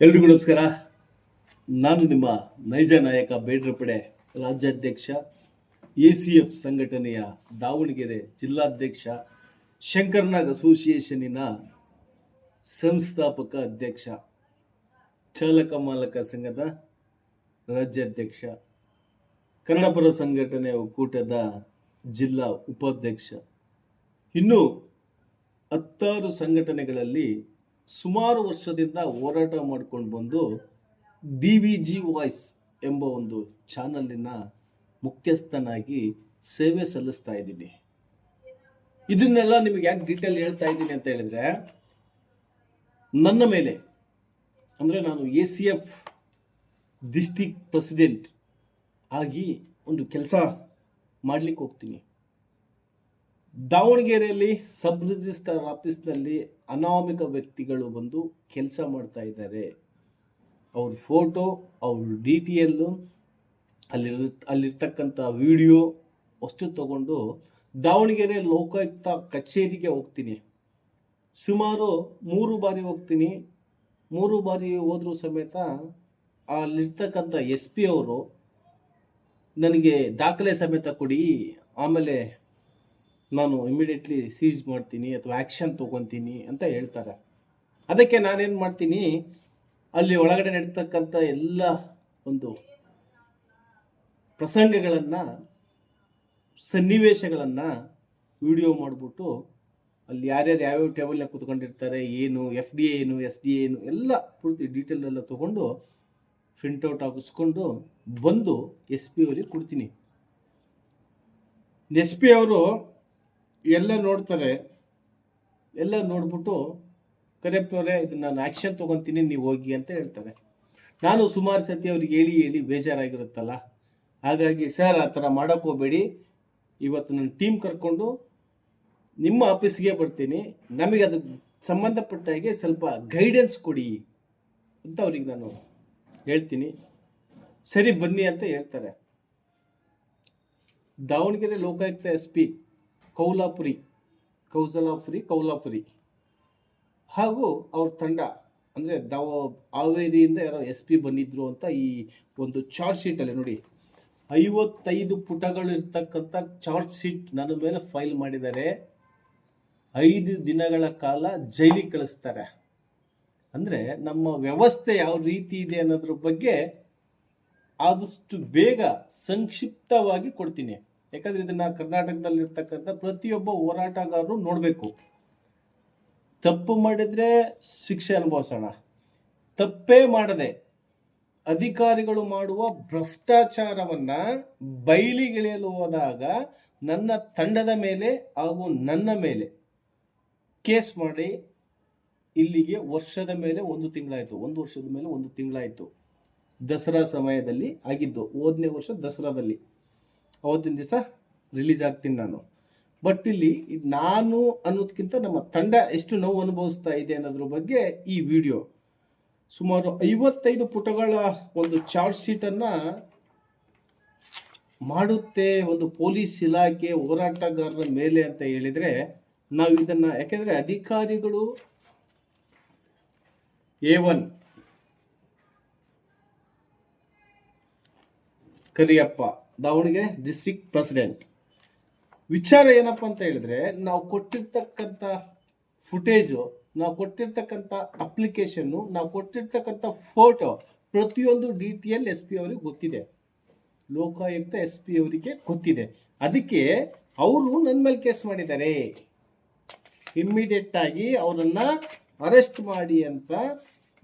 ಎಲ್ರಿಗೂ ನಮಸ್ಕಾರ. ನಾನು ನಿಮ್ಮ ನೈಜ ನಾಯಕ ಬೇಡ್ರಪಡೆ ರಾಜ್ಯಾಧ್ಯಕ್ಷ ಎ ಸಿ ಎಫ್ ಸಂಘಟನೆಯ ದಾವಣಗೆರೆ ಜಿಲ್ಲಾಧ್ಯಕ್ಷ, ಶಂಕರ್ನಾಗ್ ಅಸೋಸಿಯೇಷನ್ನಿನ ಸಂಸ್ಥಾಪಕ ಅಧ್ಯಕ್ಷ, ಚಾಲಕ ಮಾಲಕ ಸಂಘದ ರಾಜ್ಯಾಧ್ಯಕ್ಷ ಕನ್ನಡಪರ ಸಂಘಟನೆ ಒಕ್ಕೂಟದ ಜಿಲ್ಲಾ ಉಪಾಧ್ಯಕ್ಷ. ಇನ್ನು ಹತ್ತಾರು ಸಂಘಟನೆಗಳಲ್ಲಿ ಸುಮಾರು ವರ್ಷದಿಂದ ಹೋರಾಟ ಮಾಡ್ಕೊಂಡು ಬಂದು ಡಿ ವಿ ಜಿ ವಾಯ್ಸ್ ಎಂಬ ಒಂದು ಚಾನಲಿನ ಮುಖ್ಯಸ್ಥನಾಗಿ ಸೇವೆ ಸಲ್ಲಿಸ್ತಾ ಇದ್ದೀನಿ. ಇದನ್ನೆಲ್ಲ ನಿಮಗೆ ಯಾಕೆ ಡೀಟೇಲ್ ಹೇಳ್ತಾ ಇದ್ದೀನಿ ಅಂತ ಹೇಳಿದ್ರೆ, ನನ್ನ ಮೇಲೆ, ಅಂದರೆ ನಾನು A C F district president ಆಗಿ ಒಂದು ಕೆಲಸ ಮಾಡ್ಲಿಕ್ಕೆ ಹೋಗ್ತೀನಿ. ದಾವಣಗೆರೆಯಲ್ಲಿ ಸಬ್ ರಿಜಿಸ್ಟ್ರಾರ್ ಆಫೀಸ್ನಲ್ಲಿ ಅನಾಮಿಕ ವ್ಯಕ್ತಿಗಳು ಬಂದು ಕೆಲಸ ಮಾಡ್ತಾ ಇದ್ದಾರೆ. ಅವ್ರ ಫೋಟೋ, ಅವ್ರ ಡಿ ಟಿ ಎಲ್ಲು ಅಲ್ಲಿ ಅಲ್ಲಿರ್ತಕ್ಕಂಥ ವಿಡಿಯೋ ಅಷ್ಟು ತಗೊಂಡು ದಾವಣಗೆರೆ ಲೋಕಾಯುಕ್ತ ಕಚೇರಿಗೆ ಹೋಗ್ತೀನಿ. ಸುಮಾರು ಮೂರು ಬಾರಿ ಹೋಗ್ತೀನಿ. ಮೂರು ಬಾರಿ ಹೋದರೂ ಸಮೇತ ಅಲ್ಲಿರ್ತಕ್ಕಂಥ ಎಸ್ ಪಿ ಅವರು ನನಗೆ ದಾಖಲೆ ಸಮೇತ ಕೊಡಿ. ಆಮೇಲೆ ನಾನು ಇಮಿಡಿಯೇಟ್ಲಿ ಸೀಸ್ ಮಾಡ್ತೀನಿ ಅಥವಾ ಆ್ಯಕ್ಷನ್ ತೊಗೊತೀನಿ ಅಂತ ಹೇಳ್ತಾರೆ. ಅದಕ್ಕೆ ನಾನೇನು ಮಾಡ್ತೀನಿ? ಅಲ್ಲಿ ಒಳಗಡೆ ನಡೀತಕ್ಕಂಥ ಎಲ್ಲ ಒಂದು ಪ್ರಸಂಗಗಳನ್ನು, ಸನ್ನಿವೇಶಗಳನ್ನು ವಿಡಿಯೋ ಮಾಡಿಬಿಟ್ಟು ಅಲ್ಲಿ ಯಾರ್ಯಾರು ಯಾವ್ಯಾವ ಟೇಬಲ್ನ ಕೂತ್ಕೊಂಡಿರ್ತಾರೆ, ಏನು ಎಫ್ ಡಿ ಏನು ಎಸ್ ಡಿ ಏನು, ಎಲ್ಲ ಪೂರ್ತಿ ಡೀಟೇಲ್ ಎಲ್ಲ ತೊಗೊಂಡು ಪ್ರಿಂಟೌಟ್ ಹಾಕಿಸ್ಕೊಂಡು ಬಂದು ಎಸ್ ಪಿ ಅವರಿಗೆ ಕೊಡ್ತೀನಿ. ಎಸ್ ಪಿ ಅವರು ಎಲ್ಲ ನೋಡ್ತಾರೆ, ಎಲ್ಲ ನೋಡ್ಬಿಟ್ಟು ಕರೆಪ್ಟವರೇ ಇದನ್ನ ನಾನು ಆ್ಯಕ್ಷನ್ ತೊಗೊತೀನಿ, ನೀವು ಹೋಗಿ ಅಂತ ಹೇಳ್ತಾರೆ. ನಾನು ಸುಮಾರು ಸತಿ ಅವ್ರಿಗೆ ಹೇಳಿ ಹೇಳಿ ಬೇಜಾರಾಗಿರುತ್ತಲ್ಲ? ಹಾಗಾಗಿ ಸರ್, ಆ ಥರ ಮಾಡೋಕೆ ಹೋಗಬೇಡಿ. ಇವತ್ತು ನನ್ನ ಟೀಮ್ ಕರ್ಕೊಂಡು ನಿಮ್ಮ ಆಫೀಸ್ಗೆ ಬರ್ತೀನಿ. ನಮಗೆ ಅದಕ್ಕೆ ಸಂಬಂಧಪಟ್ಟ ಹಾಗೆ ಸ್ವಲ್ಪ ಗೈಡೆನ್ಸ್ ಕೊಡಿ ಅಂತ ಅವ್ರಿಗೆ ನಾನು ಹೇಳ್ತೀನಿ. ಸರಿ, ಬನ್ನಿ ಅಂತ ಹೇಳ್ತಾರೆ. Davanagere Lokayukta S P Kaulapuri, Kausalapuri, Kaulapuri. ಹಾಗೂ ಅವ್ರ ತಂಡ, ಅಂದರೆ ದಾವ, ಹಾವೇರಿಯಿಂದ ಯಾರೋ ಎಸ್ ಪಿ ಬಂದಿದ್ರು ಅಂತ ಈ ಒಂದು ಚಾರ್ಜ್ ಶೀಟಲ್ಲಿ ನೋಡಿ. ಐವತ್ತೈದು ಪುಟಗಳು ಇರ್ತಕ್ಕಂಥ ಚಾರ್ಜ್ ಶೀಟ್ ನನ್ನ ಮೇಲೆ ಫೈಲ್ ಮಾಡಿದ್ದಾರೆ. ಐದು ದಿನಗಳ ಕಾಲ ಜೈಲಿಗೆ ಕಳಿಸ್ತಾರೆ. ಅಂದರೆ ನಮ್ಮ ವ್ಯವಸ್ಥೆ ಯಾವ ರೀತಿ ಇದೆ ಅನ್ನೋದ್ರ ಬಗ್ಗೆ ಆದಷ್ಟು ಬೇಗ ಸಂಕ್ಷಿಪ್ತವಾಗಿ ಕೊಡ್ತೀನಿ. ಯಾಕಂದ್ರೆ ಇದನ್ನ ಕರ್ನಾಟಕದಲ್ಲಿರ್ತಕ್ಕಂಥ ಪ್ರತಿಯೊಬ್ಬ ಹೋರಾಟಗಾರರು ನೋಡಬೇಕು. ತಪ್ಪು ಮಾಡಿದ್ರೆ ಶಿಕ್ಷೆ ಅನುಭವಿಸೋಣ. ತಪ್ಪೇ ಮಾಡದೆ ಅಧಿಕಾರಿಗಳು ಮಾಡುವ ಭ್ರಷ್ಟಾಚಾರವನ್ನ ಬಯಲಿಗೆಳೆಯಲು ಹೋದಾಗ ನನ್ನ ತಂಡದ ಮೇಲೆ ಹಾಗೂ ನನ್ನ ಮೇಲೆ ಕೇಸ್ ಮಾಡಿ ಇಲ್ಲಿಗೆ ವರ್ಷದ ಮೇಲೆ ಒಂದು ತಿಂಗಳಾಯಿತು. ಒಂದು ವರ್ಷದ ಮೇಲೆ ಒಂದು ತಿಂಗಳಾಯಿತು. ದಸರಾ ಸಮಯದಲ್ಲಿ ಆಗಿದ್ದು ಓದನೇ ವರ್ಷ ದಸರಾದಲ್ಲಿ. ಅವತ್ತಿನ ದಿವಸ ರಿಲೀಸ್ ಆಗ್ತೀನಿ ನಾನು. ಬಟ್ ಇಲ್ಲಿ ನಾನು ಅನ್ನೋದಕ್ಕಿಂತ ನಮ್ಮ ತಂಡ ಎಷ್ಟು ನೋವು ಅನುಭವಿಸ್ತಾ ಇದೆ ಅನ್ನೋದ್ರ ಬಗ್ಗೆ ಈ ವಿಡಿಯೋ ಸುಮಾರು ಐವತ್ತೈದು ಪುಟಗಳ ಒಂದು ಚಾರ್ಜ್ ಶೀಟನ್ನು ಮಾಡುತ್ತೆ ಒಂದು ಪೊಲೀಸ್ ಇಲಾಖೆ ಹೋರಾಟಗಾರರ ಮೇಲೆ ಅಂತ ಹೇಳಿದರೆ ನಾವು ಇದನ್ನು ಯಾಕೆಂದರೆ ಅಧಿಕಾರಿಗಳು A one Kariyappa Davanagere district president ವಿಚಾರ ಏನಪ್ಪ ಅಂತ ಹೇಳಿದ್ರೆ, ನಾವು ಕೊಟ್ಟಿರ್ತಕ್ಕಂಥ ಫುಟೇಜು ನಾವು ಕೊಟ್ಟಿರ್ತಕ್ಕಂಥ ಅಪ್ಲಿಕೇಶನ್ನು ನಾವು ಕೊಟ್ಟಿರ್ತಕ್ಕಂಥ ಫೋಟೋ ಪ್ರತಿಯೊಂದು D T L S P ಅವರಿಗೆ ಗೊತ್ತಿದೆ. ಲೋಕಾಯುಕ್ತ ಎಸ್ ಪಿ ಅವರಿಗೆ ಗೊತ್ತಿದೆ. ಅದಕ್ಕೆ ಅವರು ನನ್ನ ಮೇಲೆ ಕೇಸ್ ಮಾಡಿದ್ದಾರೆ. ಇಮ್ಮಿಡಿಯೇಟ್ ಆಗಿ ಅವರನ್ನು ಅರೆಸ್ಟ್ ಮಾಡಿ ಅಂತ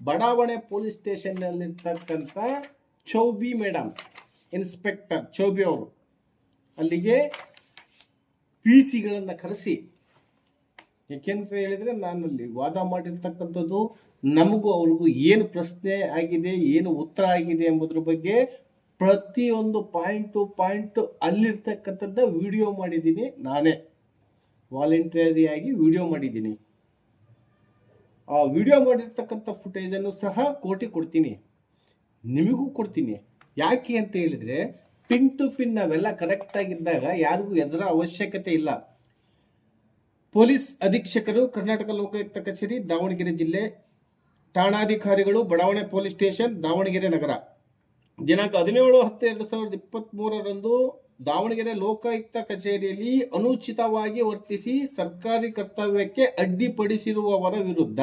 ಬಡಾವಣೆ ಪೊಲೀಸ್ ಸ್ಟೇಷನ್ನಲ್ಲಿರ್ತಕ್ಕಂಥ ಚೌಬಿ ಮೇಡಮ್ ಇನ್ಸ್ಪೆಕ್ಟರ್ ಚೌಬಿ ಅವರು ಅಲ್ಲಿಗೆ ಪಿ ಸಿಗಳನ್ನು ಕರೆಸಿ. ಯಾಕೆಂತ ಹೇಳಿದರೆ ನಾನಲ್ಲಿ ವಾದ ಮಾಡಿರ್ತಕ್ಕಂಥದ್ದು ನಮಗೂ ಅವ್ರಿಗೂ ಏನು ಪ್ರಶ್ನೆ ಆಗಿದೆ, ಏನು ಉತ್ತರ ಆಗಿದೆ ಎಂಬುದ್ರ ಬಗ್ಗೆ ಪ್ರತಿಯೊಂದು ಪಾಯಿಂಟು ಪಾಯಿಂಟು ಅಲ್ಲಿರ್ತಕ್ಕಂಥದ್ದ ವಿಡಿಯೋ ಮಾಡಿದ್ದೀನಿ ನಾನೇ. ವಾಲಂಟಿಯರಿಯಾಗಿ ವಿಡಿಯೋ ಮಾಡಿದ್ದೀನಿ. ಆ ವಿಡಿಯೋ ಮಾಡಿರ್ತಕ್ಕಂಥ ಫುಟೇಜನ್ನು ಸಹ ಕೋಟಿ ಕೊಡ್ತೀನಿ. ನಿಮಗೂ ಕೊಡ್ತೀನಿ. ಯಾಕೆ ಅಂತ ಹೇಳಿದರೆ ಪಿನ್ ಟು ಪಿನ್ ನಾವೆಲ್ಲ ಕರೆಕ್ಟಾಗಿದ್ದಾಗ ಯಾರಿಗೂ ಎದರ ಅವಶ್ಯಕತೆ ಇಲ್ಲ. ಪೊಲೀಸ್ ಅಧೀಕ್ಷಕರು, ಕರ್ನಾಟಕ ಲೋಕಾಯುಕ್ತ ಕಚೇರಿ, ದಾವಣಗೆರೆ ಜಿಲ್ಲೆ, ಠಾಣಾಧಿಕಾರಿಗಳು, ಬಡಾವಣೆ ಪೊಲೀಸ್ ಸ್ಟೇಷನ್, ದಾವಣಗೆರೆ ನಗರ. ದಿನಾಂಕ ಹದಿನೇಳು ಹತ್ತು ಎರಡು ಸಾವಿರದ ಇಪ್ಪತ್ತ್ ಮೂರರಂದು ದಾವಣಗೆರೆ ಲೋಕಾಯುಕ್ತ ಕಚೇರಿಯಲ್ಲಿ ಅನುಚಿತವಾಗಿ ವರ್ತಿಸಿ ಸರ್ಕಾರಿ ಕರ್ತವ್ಯಕ್ಕೆ ಅಡ್ಡಿಪಡಿಸಿರುವವರ ವಿರುದ್ಧ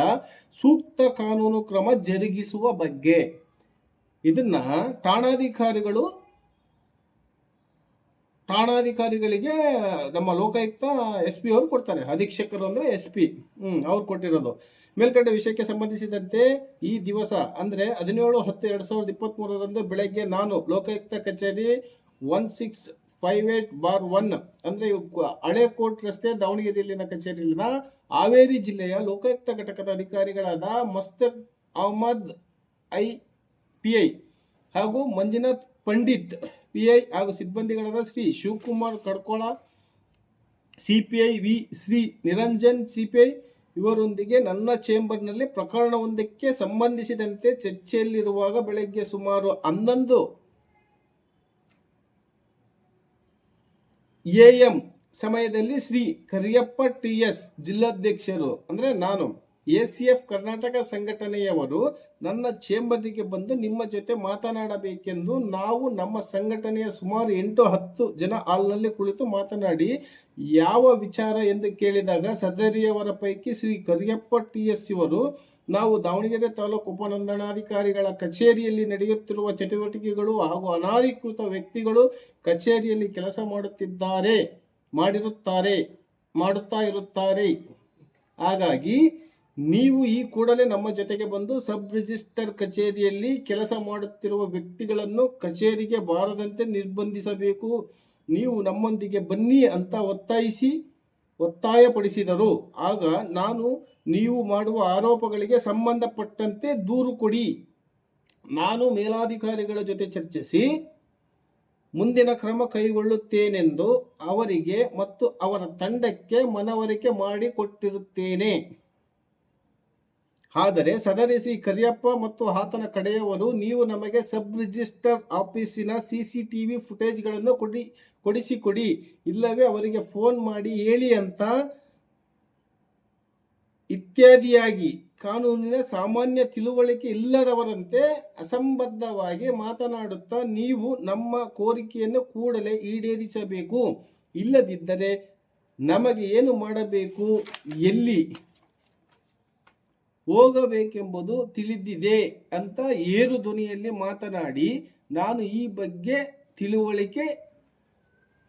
ಸೂಕ್ತ ಕಾನೂನು ಕ್ರಮ ಜರುಗಿಸುವ ಬಗ್ಗೆ ಇದನ್ನ ಠಾಣಾಧಿಕಾರಿಗಳು, ಠಾಣಾಧಿಕಾರಿಗಳಿಗೆ ನಮ್ಮ ಲೋಕಾಯುಕ್ತ ಎಸ್ ಪಿ ಅವರು ಕೊಡ್ತಾರೆ. ಅಧೀಕ್ಷಕರು ಅಂದರೆ ಎಸ್ ಪಿ. ಹ್ಞೂ ಅವ್ರು ಕೊಟ್ಟಿರೋದು. ಮೇಲ್ಕಂಡ ವಿಷಯಕ್ಕೆ ಸಂಬಂಧಿಸಿದಂತೆ ಈ ದಿವಸ, ಅಂದರೆ ಹದಿನೇಳು ಹತ್ತು ಎರಡು ಸಾವಿರದ ಇಪ್ಪತ್ತ್ಮೂರರಂದು ಬೆಳಗ್ಗೆ ನಾನು ಲೋಕಾಯುಕ್ತ ಕಚೇರಿ one six five eight bar one, ಅಂದರೆ ಹಳೆ ಕೋರ್ಟ್ ರಸ್ತೆ ದಾವಣಗೆರೆಯಲ್ಲಿನ ಕಚೇರಿಯಲ್ಲಿನ ಹಾವೇರಿ ಜಿಲ್ಲೆಯ ಲೋಕಾಯುಕ್ತ ಘಟಕದ ಅಧಿಕಾರಿಗಳಾದ ಮಸ್ತಕ್ ಅಹಮದ್ ಐ ಪಿ ಹಾಗೂ ಮಂಜುನಾಥ್ ಪಂಡಿತ್ ಪಿ ಹಾಗೂ ಸಿಬ್ಬಂದಿಗಳಾದ Shri Shivakumar Kadkol C P V Shri Niranjan C P I ಇವರೊಂದಿಗೆ ನನ್ನ ಚೇಂಬರ್ನಲ್ಲಿ ಪ್ರಕರಣವೊಂದಕ್ಕೆ ಸಂಬಂಧಿಸಿದಂತೆ ಚರ್ಚೆಯಲ್ಲಿರುವಾಗ ಬೆಳಗ್ಗೆ ಸುಮಾರು ಹನ್ನೊಂದು ಎ ಎಂ ಸಮಯದಲ್ಲಿ ಶ್ರೀ ಕರಿಯಪ್ಪ ಟಿ ಎಸ್ ಜಿಲ್ಲಾಧ್ಯಕ್ಷರು, ಅಂದರೆ ನಾನು. ಎ ಸಿ ಎಫ್ ಕರ್ನಾಟಕ ಸಂಘಟನೆಯವರು ನನ್ನ ಚೇಂಬರ್ಗೆ ಬಂದು ನಿಮ್ಮ ಜೊತೆ ಮಾತನಾಡಬೇಕೆಂದು ನಾವು ನಮ್ಮ ಸಂಘಟನೆಯ ಸುಮಾರು ಎಂಟು ಹತ್ತು ಜನ ಹಾಲ್ನಲ್ಲಿ ಕುಳಿತು ಮಾತನಾಡಿ, ಯಾವ ವಿಚಾರ ಎಂದು ಕೇಳಿದಾಗ ಸದರಿಯವರ ಪೈಕಿ ಶ್ರೀ ಕರಿಯಪ್ಪ ಟಿ ಎಸ್ ಇವರು, ನಾವು ದಾವಣಗೆರೆ ತಾಲೂಕು ಉಪನೋಂದಣಾಧಿಕಾರಿಗಳ ಕಚೇರಿಯಲ್ಲಿ ನಡೆಯುತ್ತಿರುವ ಚಟುವಟಿಕೆಗಳು ಹಾಗೂ ಅನಾಧಿಕೃತ ವ್ಯಕ್ತಿಗಳು ಕಚೇರಿಯಲ್ಲಿ ಕೆಲಸ ಮಾಡುತ್ತಿದ್ದಾರೆ, ಮಾಡಿರುತ್ತಾರೆ, ಮಾಡುತ್ತಾ ಇರುತ್ತಾರೆ. ಹಾಗಾಗಿ ನೀವು ಈ ಕೂಡಲೇ ನಮ್ಮ ಜೊತೆಗೆ ಬಂದು ಸಬ್ ರಿಜಿಸ್ಟರ್ ಕಚೇರಿಯಲ್ಲಿ ಕೆಲಸ ಮಾಡುತ್ತಿರುವ ವ್ಯಕ್ತಿಗಳನ್ನು ಕಚೇರಿಗೆ ಬಾರದಂತೆ ನಿರ್ಬಂಧಿಸಬೇಕು. ನೀವು ನಮ್ಮೊಂದಿಗೆ ಬನ್ನಿ ಅಂತ ಒತ್ತಾಯಿಸಿ ಒತ್ತಾಯಪಡಿಸಿದರು. ಆಗ ನಾನು ನೀವು ಮಾಡುವ ಆರೋಪಗಳಿಗೆ ಸಂಬಂಧಪಟ್ಟಂತೆ ದೂರು ಕೊಡಿ. ನಾನು ಮೇಲಾಧಿಕಾರಿಗಳ ಜೊತೆ ಚರ್ಚಿಸಿ ಮುಂದಿನ ಕ್ರಮ ಕೈಗೊಳ್ಳುತ್ತೇನೆಂದು ಅವರಿಗೆ ಮತ್ತು ಅವರ ತಂಡಕ್ಕೆ ಮನವರಿಕೆ ಮಾಡಿಕೊಟ್ಟಿರುತ್ತೇನೆ. ಆದರೆ ಸದರಿ ಸಿ ಕರಿಯಪ್ಪ ಮತ್ತು ಆತನ ಕಡೆಯವರು ನೀವು ನಮಗೆ ಸಬ್ ರಿಜಿಸ್ಟರ್ ಆಫೀಸಿನ ಸಿ ಸಿ ಟಿ ವಿ ಫುಟೇಜ್ಗಳನ್ನು ಕೊಡಿ, ಕೊಡಿಸಿಕೊಡಿ. ಇಲ್ಲವೇ ಅವರಿಗೆ ಫೋನ್ ಮಾಡಿ ಹೇಳಿ ಅಂತ ಇತ್ಯಾದಿಯಾಗಿ ಕಾನೂನಿನ ಸಾಮಾನ್ಯ ತಿಳುವಳಿಕೆ ಇಲ್ಲದವರಂತೆ ಅಸಂಬದ್ಧವಾಗಿ ಮಾತನಾಡುತ್ತಾ, ನೀವು ನಮ್ಮ ಕೋರಿಕೆಯನ್ನು ಕೂಡಲೇ ಈಡೇರಿಸಬೇಕು. ಇಲ್ಲದಿದ್ದರೆ ನಮಗೆ ಏನು ಮಾಡಬೇಕು? ಎಲ್ಲಿ? ಹೋಗಬೇಕೆಂಬುದು ತಿಳಿದಿದೆ ಅಂತ ಏರು ಧ್ವನಿಯಲ್ಲಿ ಮಾತನಾಡಿ, ನಾನು ಈ ಬಗ್ಗೆ ತಿಳುವಳಿಕೆ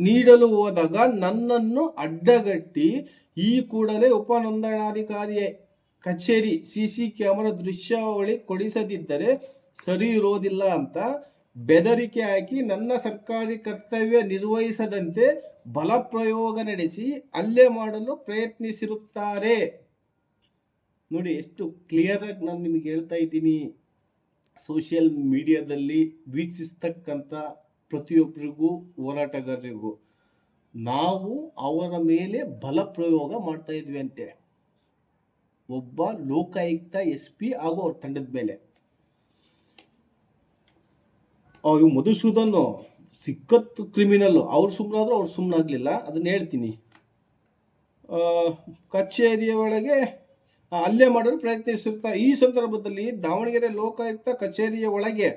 ನೀಡಲು ಹೋದಾಗ ನನ್ನನ್ನು ಅಡ್ಡಗಟ್ಟಿ, ಈ ಕೂಡಲೇ ಉಪನೋಂದಣಾಧಿಕಾರಿ ಕಚೇರಿ ಸಿ ಸಿ ಕ್ಯಾಮರಾ ದೃಶ್ಯಾವಳಿ ಕೊಡಿಸದಿದ್ದರೆ ಸರಿ ಇರೋದಿಲ್ಲ ಅಂತ ಬೆದರಿಕೆ ಹಾಕಿ ನನ್ನ ಸರ್ಕಾರಿ ಕರ್ತವ್ಯ ನಿರ್ವಹಿಸದಂತೆ ಬಲಪ್ರಯೋಗ ನಡೆಸಿ ಹಲ್ಲೆ ಮಾಡಲು ಪ್ರಯತ್ನಿಸಿರುತ್ತಾರೆ. ನೋಡಿ, ಎಷ್ಟು ಕ್ಲಿಯರ್ ಆಗಿ ನಾನು ನಿಮಗೆ ಹೇಳ್ತಾ ಇದ್ದೀನಿ. ಸೋಷಿಯಲ್ ಮೀಡಿಯಾದಲ್ಲಿ ವೀಕ್ಷಿಸ್ತಕ್ಕಂಥ ಪ್ರತಿಯೊಬ್ಬರಿಗೂ ಹೋರಾಟಗಾರರಿಗೂ, ನಾವು ಅವರ ಮೇಲೆ ಬಲ ಪ್ರಯೋಗ ಮಾಡ್ತಾ ಇದ್ವಿ ಅಂತೆ. ಒಬ್ಬ ಲೋಕಾಯುಕ್ತ ಎಸ್ ಪಿ ಹಾಗೂ ಅವ್ರ ತಂಡದ ಮೇಲೆ. ಇವು ಮಧುಸೂದನ್ ಸಿಕ್ಕತ್ತು ಕ್ರಿಮಿನಲ್ ಅವ್ರು ಸುಮ್ಮನಾದ್ರೂ ಅವ್ರು ಸುಮ್ಮನಾಗಲಿಲ್ಲ ಅದನ್ನ ಹೇಳ್ತೀನಿ. ಕಚೇರಿಯ ಒಳಗೆ ಹಲ್ಲೆ ಮಾಡಲು ಪ್ರಯತ್ನಿಸುತ್ತಾ ಈ ಸಂದರ್ಭದಲ್ಲಿ ದಾವಣಗೆರೆ ಲೋಕಾಯುಕ್ತ ಕಚೇರಿಯ ಒಳಗೆ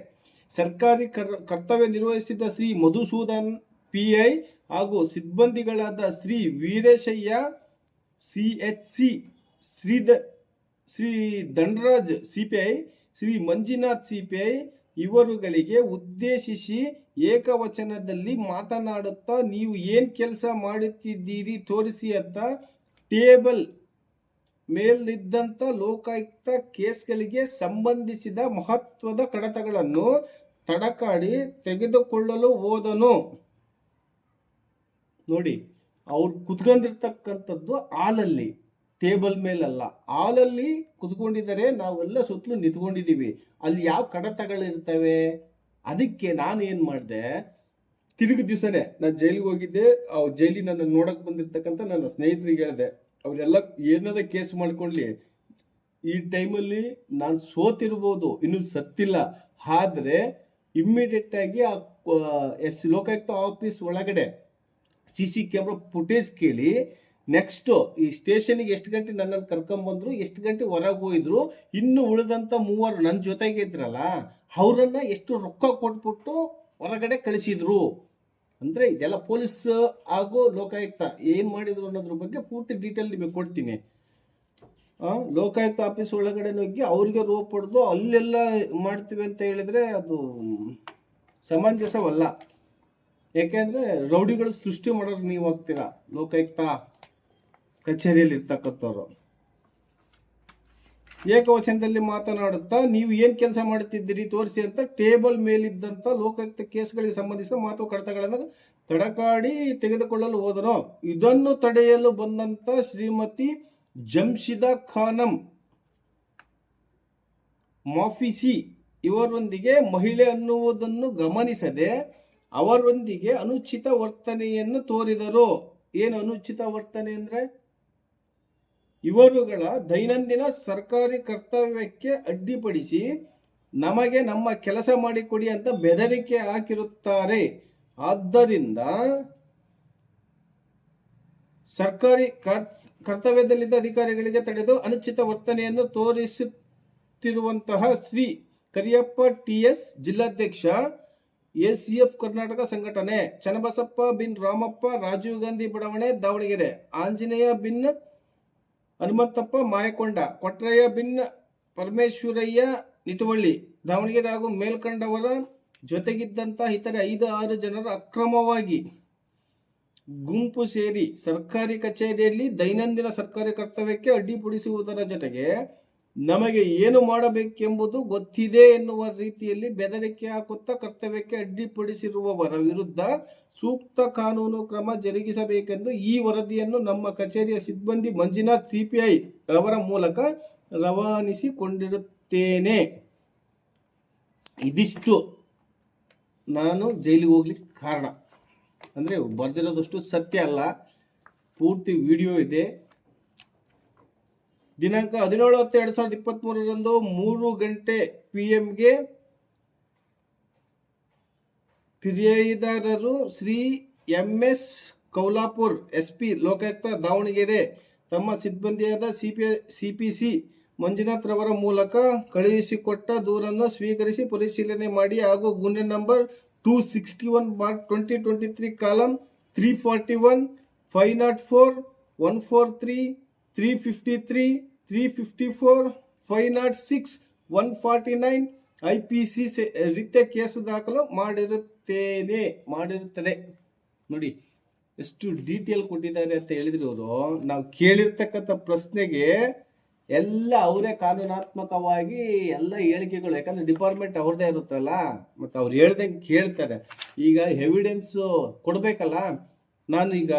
ಸರ್ಕಾರಿ ಕರ್, ಕರ್ತವ್ಯ ನಿರ್ವಹಿಸಿದ್ದ ಶ್ರೀ ಮಧುಸೂದನ್ ಪಿ ಐ ಹಾಗೂ ಸಿಬ್ಬಂದಿಗಳಾದ Shri Veereshayya C H C ಶ್ರೀಧ Shri Dandaraj C P I Shri Manjunath C P I ಇವರುಗಳಿಗೆ ಉದ್ದೇಶಿಸಿ ಏಕವಚನದಲ್ಲಿ ಮಾತನಾಡುತ್ತಾ ನೀವು ಏನು ಕೆಲಸ ಮಾಡುತ್ತಿದ್ದೀರಿ ತೋರಿಸಿ ಅಂತ ಟೇಬಲ್ ಮೇಲಿದ್ದಂಥ ಲೋಕಾಯುಕ್ತ ಕೇಸ್ಗಳಿಗೆ ಸಂಬಂಧಿಸಿದ ಮಹತ್ವದ ಕಡತಗಳನ್ನು ತಡಕಾಡಿ ತೆಗೆದುಕೊಳ್ಳಲು ಹೋದನು. ನೋಡಿ, ಅವ್ರು ಕುತ್ಕೊಂಡಿರ್ತಕ್ಕಂಥದ್ದು ಹಾಲಲ್ಲಿ, ಟೇಬಲ್ ಮೇಲಲ್ಲ. ಹಾಲಲ್ಲಿ ಕುತ್ಕೊಂಡಿದ್ದಾರೆ ನಾವೆಲ್ಲ ಸುತ್ತಲೂ ನಿಂತ್ಕೊಂಡಿದ್ದೀವಿ. ಅಲ್ಲಿ ಯಾವ ಕಡತಗಳಿರ್ತವೆ? ಅದಕ್ಕೆ ನಾನು ಏನು ಮಾಡಿದೆ? ತಿರುಗಿ ದಿವಸನೇ ನಾನು ಜೈಲಿಗೆ ಹೋಗಿದ್ದೆ. ಅವ್ರು ಜೈಲಿನ ನೋಡಕ್ಕೆ ಬಂದಿರ್ತಕ್ಕಂಥ ನನ್ನ ಸ್ನೇಹಿತರಿಗೆ ಹೇಳಿದೆ. ಅವರೆಲ್ಲ ಏನಾರ ಕೇಸ್ ಮಾಡ್ಕೊಳ್ಳಿ. ಈ ಟೈಮಲ್ಲಿ ನಾನು ಸೋತಿರ್ಬೋದು, ಇನ್ನೂ ಸತ್ತಿಲ್ಲ. ಆದರೆ ಇಮ್ಮಿಡಿಯೇಟಾಗಿ ಆ ಎಸ್ ಲೋಕಾಯುಕ್ತ ಆಫೀಸ್ ಒಳಗಡೆ ಸಿ ಸಿ ಕ್ಯಾಮ್ರಾ ಫುಟೇಜ್ ಕೇಳಿ ನೆಕ್ಸ್ಟು ಈ ಸ್ಟೇಷನ್ಗೆ ಎಷ್ಟು ಗಂಟೆ ನನ್ನನ್ನು ಕರ್ಕೊಂಬಂದ್ರು, ಎಷ್ಟು ಗಂಟೆ ಹೊರಗೆ ಹೋಯಿದ್ರು, ಇನ್ನು ಉಳಿದಂಥ ಮೂವರು ನನ್ನ ಜೊತೆಗೆ ಇದ್ರಲ್ಲ, ಅವರನ್ನು ಎಷ್ಟು ರೊಕ್ಕ ಕೊಟ್ಬಿಟ್ಟು ಹೊರಗಡೆ ಕಳಿಸಿದ್ರು. ಅಂದರೆ ಇದೆಲ್ಲ ಪೊಲೀಸ್ ಹಾಗೂ ಲೋಕಾಯುಕ್ತ ಏನು ಮಾಡಿದ್ರು ಅನ್ನೋದ್ರ ಬಗ್ಗೆ ಪೂರ್ತಿ ಡೀಟೇಲ್ ನಿಮಗೆ ಕೊಡ್ತೀನಿ. ಆ, ಲೋಕಾಯುಕ್ತ ಆಫೀಸ್ ಒಳಗಡೆ ನುಗ್ಗಿ ಅವ್ರಿಗೆ ರೋಪ್ ಹೊಡೆದು ಅಲ್ಲೆಲ್ಲ ಮಾಡ್ತೀವಿ ಅಂತ ಹೇಳಿದ್ರೆ ಅದು ಸಮಂಜಸವಲ್ಲ. ಯಾಕೆಂದ್ರೆ ರೌಡಿಗಳು ಸೃಷ್ಟಿ ಮಾಡೋರು ನೀವು ಹೋಗ್ತೀರಾ ಲೋಕಾಯುಕ್ತ ಕಚೇರಿಯಲ್ಲಿ ಇರ್ತಕ್ಕಂಥವ್ರು ಏಕವಚನದಲ್ಲಿ ಮಾತನಾಡುತ್ತಾ, ನೀವು ಏನು ಕೆಲಸ ಮಾಡುತ್ತಿದ್ದೀರಿ? ತೋರಿಸಿ ಅಂತ ಟೇಬಲ್ ಮೇಲಿದ್ದಂಥ ಲೋಕಾಯುಕ್ತ ಕೇಸ್ಗಳಿಗೆ ಸಂಬಂಧಿಸಿದ ಮಾತು ಕಡತಗಳನ್ನು ತಡಕಾಡಿ ತೆಗೆದುಕೊಳ್ಳಲು ಹೋದರು ಇದನ್ನು ತಡೆಯಲು ಬಂದಂಥ ಶ್ರೀಮತಿ ಜಂಶಿದಾ ಖಾನಂ, ಮಾಫಿಸಿ, ಇವರೊಂದಿಗೆ ಮಹಿಳೆ ಅನ್ನುವುದನ್ನು ಗಮನಿಸದೆ ಅವರೊಂದಿಗೆ ಅನುಚಿತ ವರ್ತನೆಯನ್ನು ತೋರಿದರು. ಏನು ಅನುಚಿತ ವರ್ತನೆ ಅಂದರೆ? ಇವರುಗಳ ದೈನಂದಿನ ಸರ್ಕಾರಿ ಕರ್ತವ್ಯಕ್ಕೆ ಅಡ್ಡಿಪಡಿಸಿ ನಮಗೆ ನಮ್ಮ ಕೆಲಸ ಮಾಡಿಕೊಡಿ ಅಂತ ಬೆದರಿಕೆ ಹಾಕಿರುತ್ತಾರೆ. ಆದ್ದರಿಂದ ಸರ್ಕಾರಿ ಕರ್- ಕರ್ತವ್ಯದಲ್ಲಿದ್ದ ಅಧಿಕಾರಿಗಳಿಗೆ ತಡೆದು ಅನುಚಿತ ವರ್ತನೆಯನ್ನು ತೋರಿಸುತ್ತಿರುವಂತಹ ಶ್ರೀ ಕರಿಯಪ್ಪ ಟಿ ಎಸ್ ಜಿಲ್ಲಾಧ್ಯಕ್ಷ ಎಸಿಎಫ್ ಕರ್ನಾಟಕ ಸಂಘಟನೆ, ಚನ್ನಬಸಪ್ಪ ಬಿನ್ ರಾಮಪ್ಪ, ರಾಜೀವ್ ಗಾಂಧಿ ಬಡಾವಣೆ ದಾವಣಗೆರೆ, ಆಂಜನೇಯ ಬಿನ್ ಹನುಮಂತಪ್ಪ ಮಾಯಕೊಂಡ, ಕೊಟ್ರಯ್ಯ ಭಿನ್ನ ಪರಮೇಶ್ವರಯ್ಯ ನಿಟುವಳ್ಳಿ ದಾವಣಗೆರೆ ಹಾಗೂ ಮೇಲ್ಕಂಡವರ ಜೊತೆಗಿದ್ದಂಥ ಇತರೆ ಐದು, ಆರು ಜನರು ಅಕ್ರಮವಾಗಿ ಗುಂಪು ಸೇರಿ ಸರ್ಕಾರಿ ಕಚೇರಿಯಲ್ಲಿ ದೈನಂದಿನ ಸರ್ಕಾರಿ ಕರ್ತವ್ಯಕ್ಕೆ ಅಡ್ಡಿಪಡಿಸುವುದರ ಜೊತೆಗೆ ನಮಗೆ ಏನು ಮಾಡಬೇಕೆಂಬುದು ಗೊತ್ತಿದೆ ಎನ್ನುವ ರೀತಿಯಲ್ಲಿ ಬೆದರಿಕೆ ಹಾಕುತ್ತಾ ಕರ್ತವ್ಯಕ್ಕೆ ಅಡ್ಡಿಪಡಿಸಿರುವವರ ವಿರುದ್ಧ ಸೂಕ್ತ ಕಾನೂನು ಕ್ರಮ ಜರುಗಿಸಬೇಕೆಂದು ಈ ವರದಿಯನ್ನು ನಮ್ಮ ಕಚೇರಿಯ ಸಿಬ್ಬಂದಿ ಮಂಜುನಾಥ್ ಸಿಪಿಐ ರವರ ಮೂಲಕ ರವಾನಿಸಿಕೊಂಡಿರುತ್ತೇನೆ. ಇದಿಷ್ಟು. ನಾನು ಜೈಲಿಗೆ ಹೋಗ್ಲಿಕ್ಕೆ ಕಾರಣ. ಅಂದರೆ ಬರೆದಿರೋದಷ್ಟು ಸತ್ಯ ಅಲ್ಲ. ಪೂರ್ತಿ ವಿಡಿಯೋ ಇದೆ. ದಿನಾಂಕ ಹದಿನೇಳು ಹತ್ತು ಎರಡು ಸಾವಿರದ ಇಪ್ಪತ್ತ್ಮೂರರಂದು ಮೂರು ಗಂಟೆ ಪಿ ಎಮ್ಗೆ ಫಿರ್ಯಾದಿದಾರರು Shri M S Kaulapur S P Lokayukta Davanagere, ತಮ್ಮ ಸಿಬ್ಬಂದಿಯಾದ C P C P C Manjunath ರವರ ಮೂಲಕ ಕಳುಹಿಸಿಕೊಟ್ಟ ದೂರನ್ನು ಸ್ವೀಕರಿಸಿ ಪರಿಶೀಲನೆ ಮಾಡಿ ಹಾಗೂ ಗುಂಡೆ number two sixty one bar twenty twenty three column three forty one five naught four one four three three fifty three three fifty four five naught six one forty nine I P C ರೀತಿಯ case ದಾಖಲು ಮಾಡಿರುತ್ತೇನೆ, ಮಾಡಿರುತ್ತದೆ. ನೋಡಿ, ಎಷ್ಟು detail ಕೊಟ್ಟಿದ್ದಾರೆ ಅಂತ ಹೇಳಿದ್ರು ಅವರು. ನಾವು ಕೇಳಿರ್ತಕ್ಕಂಥ ಪ್ರಶ್ನೆಗೆ ಎಲ್ಲ ಅವರೇ ಕಾನೂನಾತ್ಮಕವಾಗಿ ಎಲ್ಲ ಹೇಳಿಕೆಗಳು, ಯಾಕಂದ್ರೆ ಡಿಪಾರ್ಟ್ಮೆಂಟ್ ಅವ್ರದ್ದೇ ಇರುತ್ತಲ್ಲ, ಮತ್ತು ಅವ್ರು ಹೇಳ್ದಂಗೆ ಕೇಳ್ತಾರೆ. ಈಗ ಎವಿಡೆನ್ಸು ಕೊಡಬೇಕಲ್ಲ, ನಾನು ಈಗ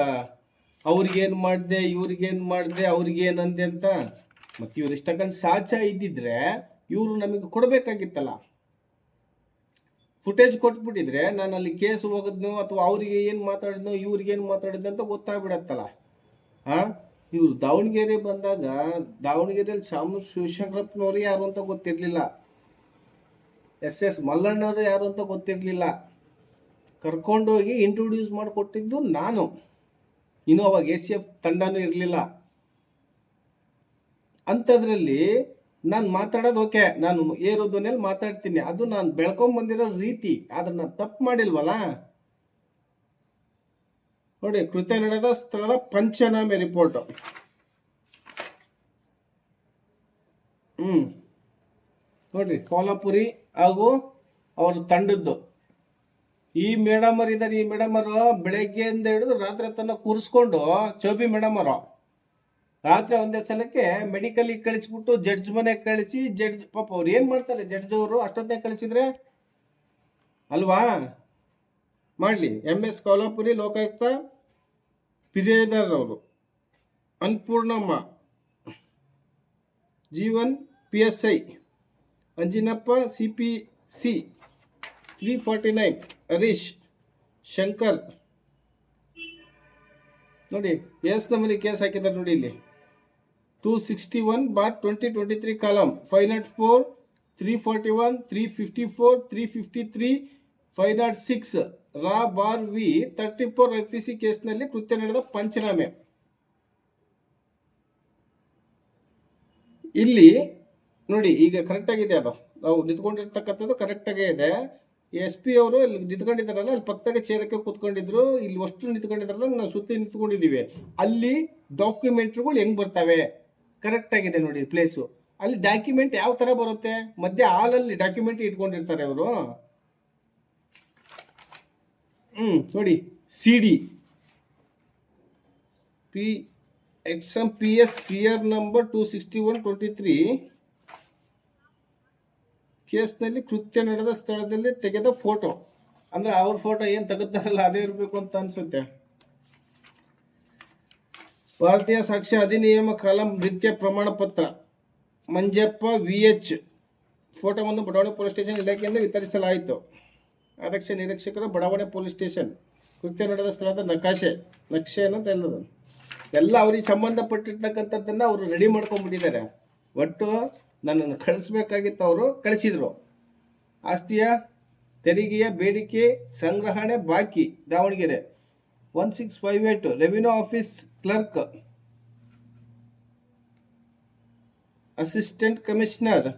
ಅವ್ರಿಗೇನು ಮಾಡಿದೆ, ಇವ್ರಿಗೇನು ಮಾಡಿದೆ ಅವ್ರಿಗೇನು ಅಂದೆ ಅಂತ, ಮತ್ತು ಇವ್ರು ಇಷ್ಟಕ್ಕಂಡು ಸಾಚ ಇದ್ದಿದ್ರೆ ಇವರು ನಮಗೆ ಕೊಡಬೇಕಾಗಿತ್ತಲ್ಲ. ಫುಟೇಜ್ ಕೊಟ್ಬಿಟ್ಟಿದ್ರೆ ನಾನು ಅಲ್ಲಿ ಕೇಸ್ ಹೋಗಿದ್ನೋ ಅಥವಾ ಅವರಿಗೆ ಏನು ಮಾತಾಡಿದ್ನೋ, ಇವ್ರಿಗೆ ಏನು ಮಾತಾಡಿದ್ನೋ ಅಂತ ಗೊತ್ತಾಗ್ಬಿಡತ್ತಲ್ಲ. ಹಾಂ ಇವ್ರು ದಾವಣಗೆರೆ ಬಂದಾಗ ದಾವಣಗೆರೆಯಲ್ಲಿ ಶಾಮು ಶಿವಶಂಕರಪ್ಪನವ್ರು ಯಾರು ಅಂತ ಗೊತ್ತಿರಲಿಲ್ಲ. ಎಸ್ ಎಸ್ ಮಲ್ಲಣ್ಣವರು ಯಾರು ಅಂತ ಗೊತ್ತಿರಲಿಲ್ಲ. ಕರ್ಕೊಂಡೋಗಿ ಇಂಟ್ರೊಡ್ಯೂಸ್ ಮಾಡಿಕೊಟ್ಟಿದ್ದು ನಾನು. ಇನ್ನು ಅವಾಗ ಎಸ್ ಎಫ್ ತಂಡನೂ ಇರಲಿಲ್ಲ. ಅಂಥದ್ರಲ್ಲಿ ನಾನು ಮಾತಾಡೋದು ಓಕೆ. ನಾನು ಏರೋ ಮಾತಾಡ್ತೀನಿ. ಅದು ನಾನು ಬೆಳ್ಕೊಂಬಂದಿರೋ ರೀತಿ. ಅದನ್ನ ನಾನು ತಪ್ಪು ಮಾಡಿಲ್ವಲ್ಲ? ನೋಡಿ, ಕೃತ್ಯ ನಡೆದ ಸ್ಥಳದ ಪಂಚನಾಮೆ ರಿಪೋರ್ಟ್. ಹ್ಮ್. ನೋಡ್ರಿ ಕೋಲಾಪುರಿ ಹಾಗೂ ಅವರ ತಂಡದ್ದು. ಈ ಮೇಡಮರ್ ಇದ್ದಾರೆ ಈ ಮೇಡಮರು ಬೆಳಗ್ಗೆಯಿಂದ ಹಿಡಿದು ರಾತ್ರಿ ತನಕ ಕೂರಿಸ್ಕೊಂಡು ಚೋಬಿ ಮೇಡಮರು. ರಾತ್ರಿ ಒಂದೇ ಸಲಕ್ಕೆ ಮೆಡಿಕಲಿಗೆ ಕಳಿಸ್ಬಿಟ್ಟು ಜಡ್ಜ್ ಮನೆಗೆ ಕಳಿಸಿ ಜಡ್ಜ್ ಪಾಪ ಅವ್ರು ಏನು ಮಾಡ್ತಾರೆ? ಜಡ್ಜ್ ಅವರು ಅಷ್ಟೊತ್ತೇ ಕಳಿಸಿದ್ರೆ? ಅಲ್ವಾ? ಮಾಡಲಿ. M S Kolapuri Lokayukta ಪಿರಿಯದರವರು Annapoornamma. Jeevan P S I. Anjinappa C P C. Three forty nine Harish. Shankar. ನೋಡಿ ಎಸ್ ನಮ್ಮಲ್ಲಿ ಕೇಸ್ ಹಾಕಿದ್ದಾರೆ ನೋಡಿ ಇಲ್ಲಿ. 261 bar 2023 column. 504 341 354 353 506 ರಾ bar V thirty four F P C ಕೇಸ್ನಲ್ಲಿ ಕೃತ್ಯ ನಡೆದ ಪಂಚನಾಮೆ. ಇಲ್ಲಿ, ನೋಡಿ, ಈಗ ಕರೆಕ್ಟ್ ಆಗಿದೆ ಅದು. ನಾವು ನಿಂತ್ಕೊಂಡಿರ್ತಕ್ಕಂಥದ್ದು ಕರೆಕ್ಟಾಗೇ ಇದೆ. ಎಸ್ ಪಿ ಅವರು ಇಲ್ಲಿ ನಿಂತ್ಕೊಂಡಿದ್ದಾರಲ್ಲ, ಅಲ್ಲಿ ಪಕ್ಕದಾಗೆ ಚೇರಕ್ಕೆ ಕೂತ್ಕೊಂಡಿದ್ರು. ಇಲ್ಲಿ ಅಷ್ಟು ನಿಂತ್ಕೊಂಡಿದ್ದಾರಲ್ಲ, ನಾವು ಸುತ್ತಿ ನಿಂತ್ಕೊಂಡಿದ್ದೀವಿ. ಅಲ್ಲಿ ಡಾಕ್ಯುಮೆಂಟ್ರಿಗಳು ಹೆಂಗೆ ಬರ್ತವೆ? ಕರೆಕ್ಟಾಗಿದೆ ನೋಡಿ ಪ್ಲೇಸು ಅಲ್ಲಿ ಡಾಕ್ಯುಮೆಂಟ್ ಯಾವ ಥರ ಬರುತ್ತೆ? ಮಧ್ಯೆ ಹಾಲಲ್ಲಿ ಡಾಕ್ಯುಮೆಂಟ್ ಇಟ್ಕೊಂಡಿರ್ತಾರೆ ಅವರು. ಹ್ಞೂ ನೋಡಿ C D P exam P S C R number two sixty one twenty three ಕೇಸ್ನಲ್ಲಿ ಕೃತ್ಯ ನಡೆದ ಸ್ಥಳದಲ್ಲಿ ತೆಗೆದ ಫೋಟೋ ಅಂದ್ರೆ ಅವ್ರ ಫೋಟೋ ಏನು ತೆಗೆದಾರಲ್ಲ ಅದೇ ಇರಬೇಕು ಅಂತ ಅನ್ಸುತ್ತೆ. ಭಾರತೀಯ ಸಾಕ್ಷ್ಯ ಅಧಿನಿಯಮ ಕಾಲಂ ನೃತ್ಯ ಪ್ರಮಾಣ ಪತ್ರ ಮಂಜಪ್ಪ, ವಿ ಎಚ್ ಫೋಟೋವನ್ನು ಬಡಾವಣೆ ಪೊಲೀಸ್ ಸ್ಟೇಷನ್ ಇಲಾಖೆಯಿಂದ ವಿತರಿಸಲಾಯಿತು. ಆರಕ್ಷ ನಿರೀಕ್ಷಕರು ಬಡಾವಣೆ ಪೊಲೀಸ್ ಸ್ಟೇಷನ್, ಕೃತ್ಯ ನಡೆದ ಸ್ಥಳದ ನಕಾಶೆ, ನಕ್ಷೆ ಅನ್ನೋದು ಎಲ್ಲ ಅವ್ರಿಗೆ ಸಂಬಂಧಪಟ್ಟಿರ್ತಕ್ಕಂಥದ್ದನ್ನು ಅವರು ರೆಡಿ ಮಾಡ್ಕೊಂಡ್ಬಿಟ್ಟಿದ್ದಾರೆ. ಒಟ್ಟು ನನ್ನನ್ನು ಕಳಿಸ್ಬೇಕಾಗಿತ್ತು ಅವರು, ಕಳಿಸಿದ್ರು. ಆಸ್ತಿಯ ತೆರಿಗೆಯ ಬೇಡಿಕೆ, ಸಂಗ್ರಹಣೆ ಬಾಕಿ, Davanagere. One six five eight revenue office clerk assistant commissioner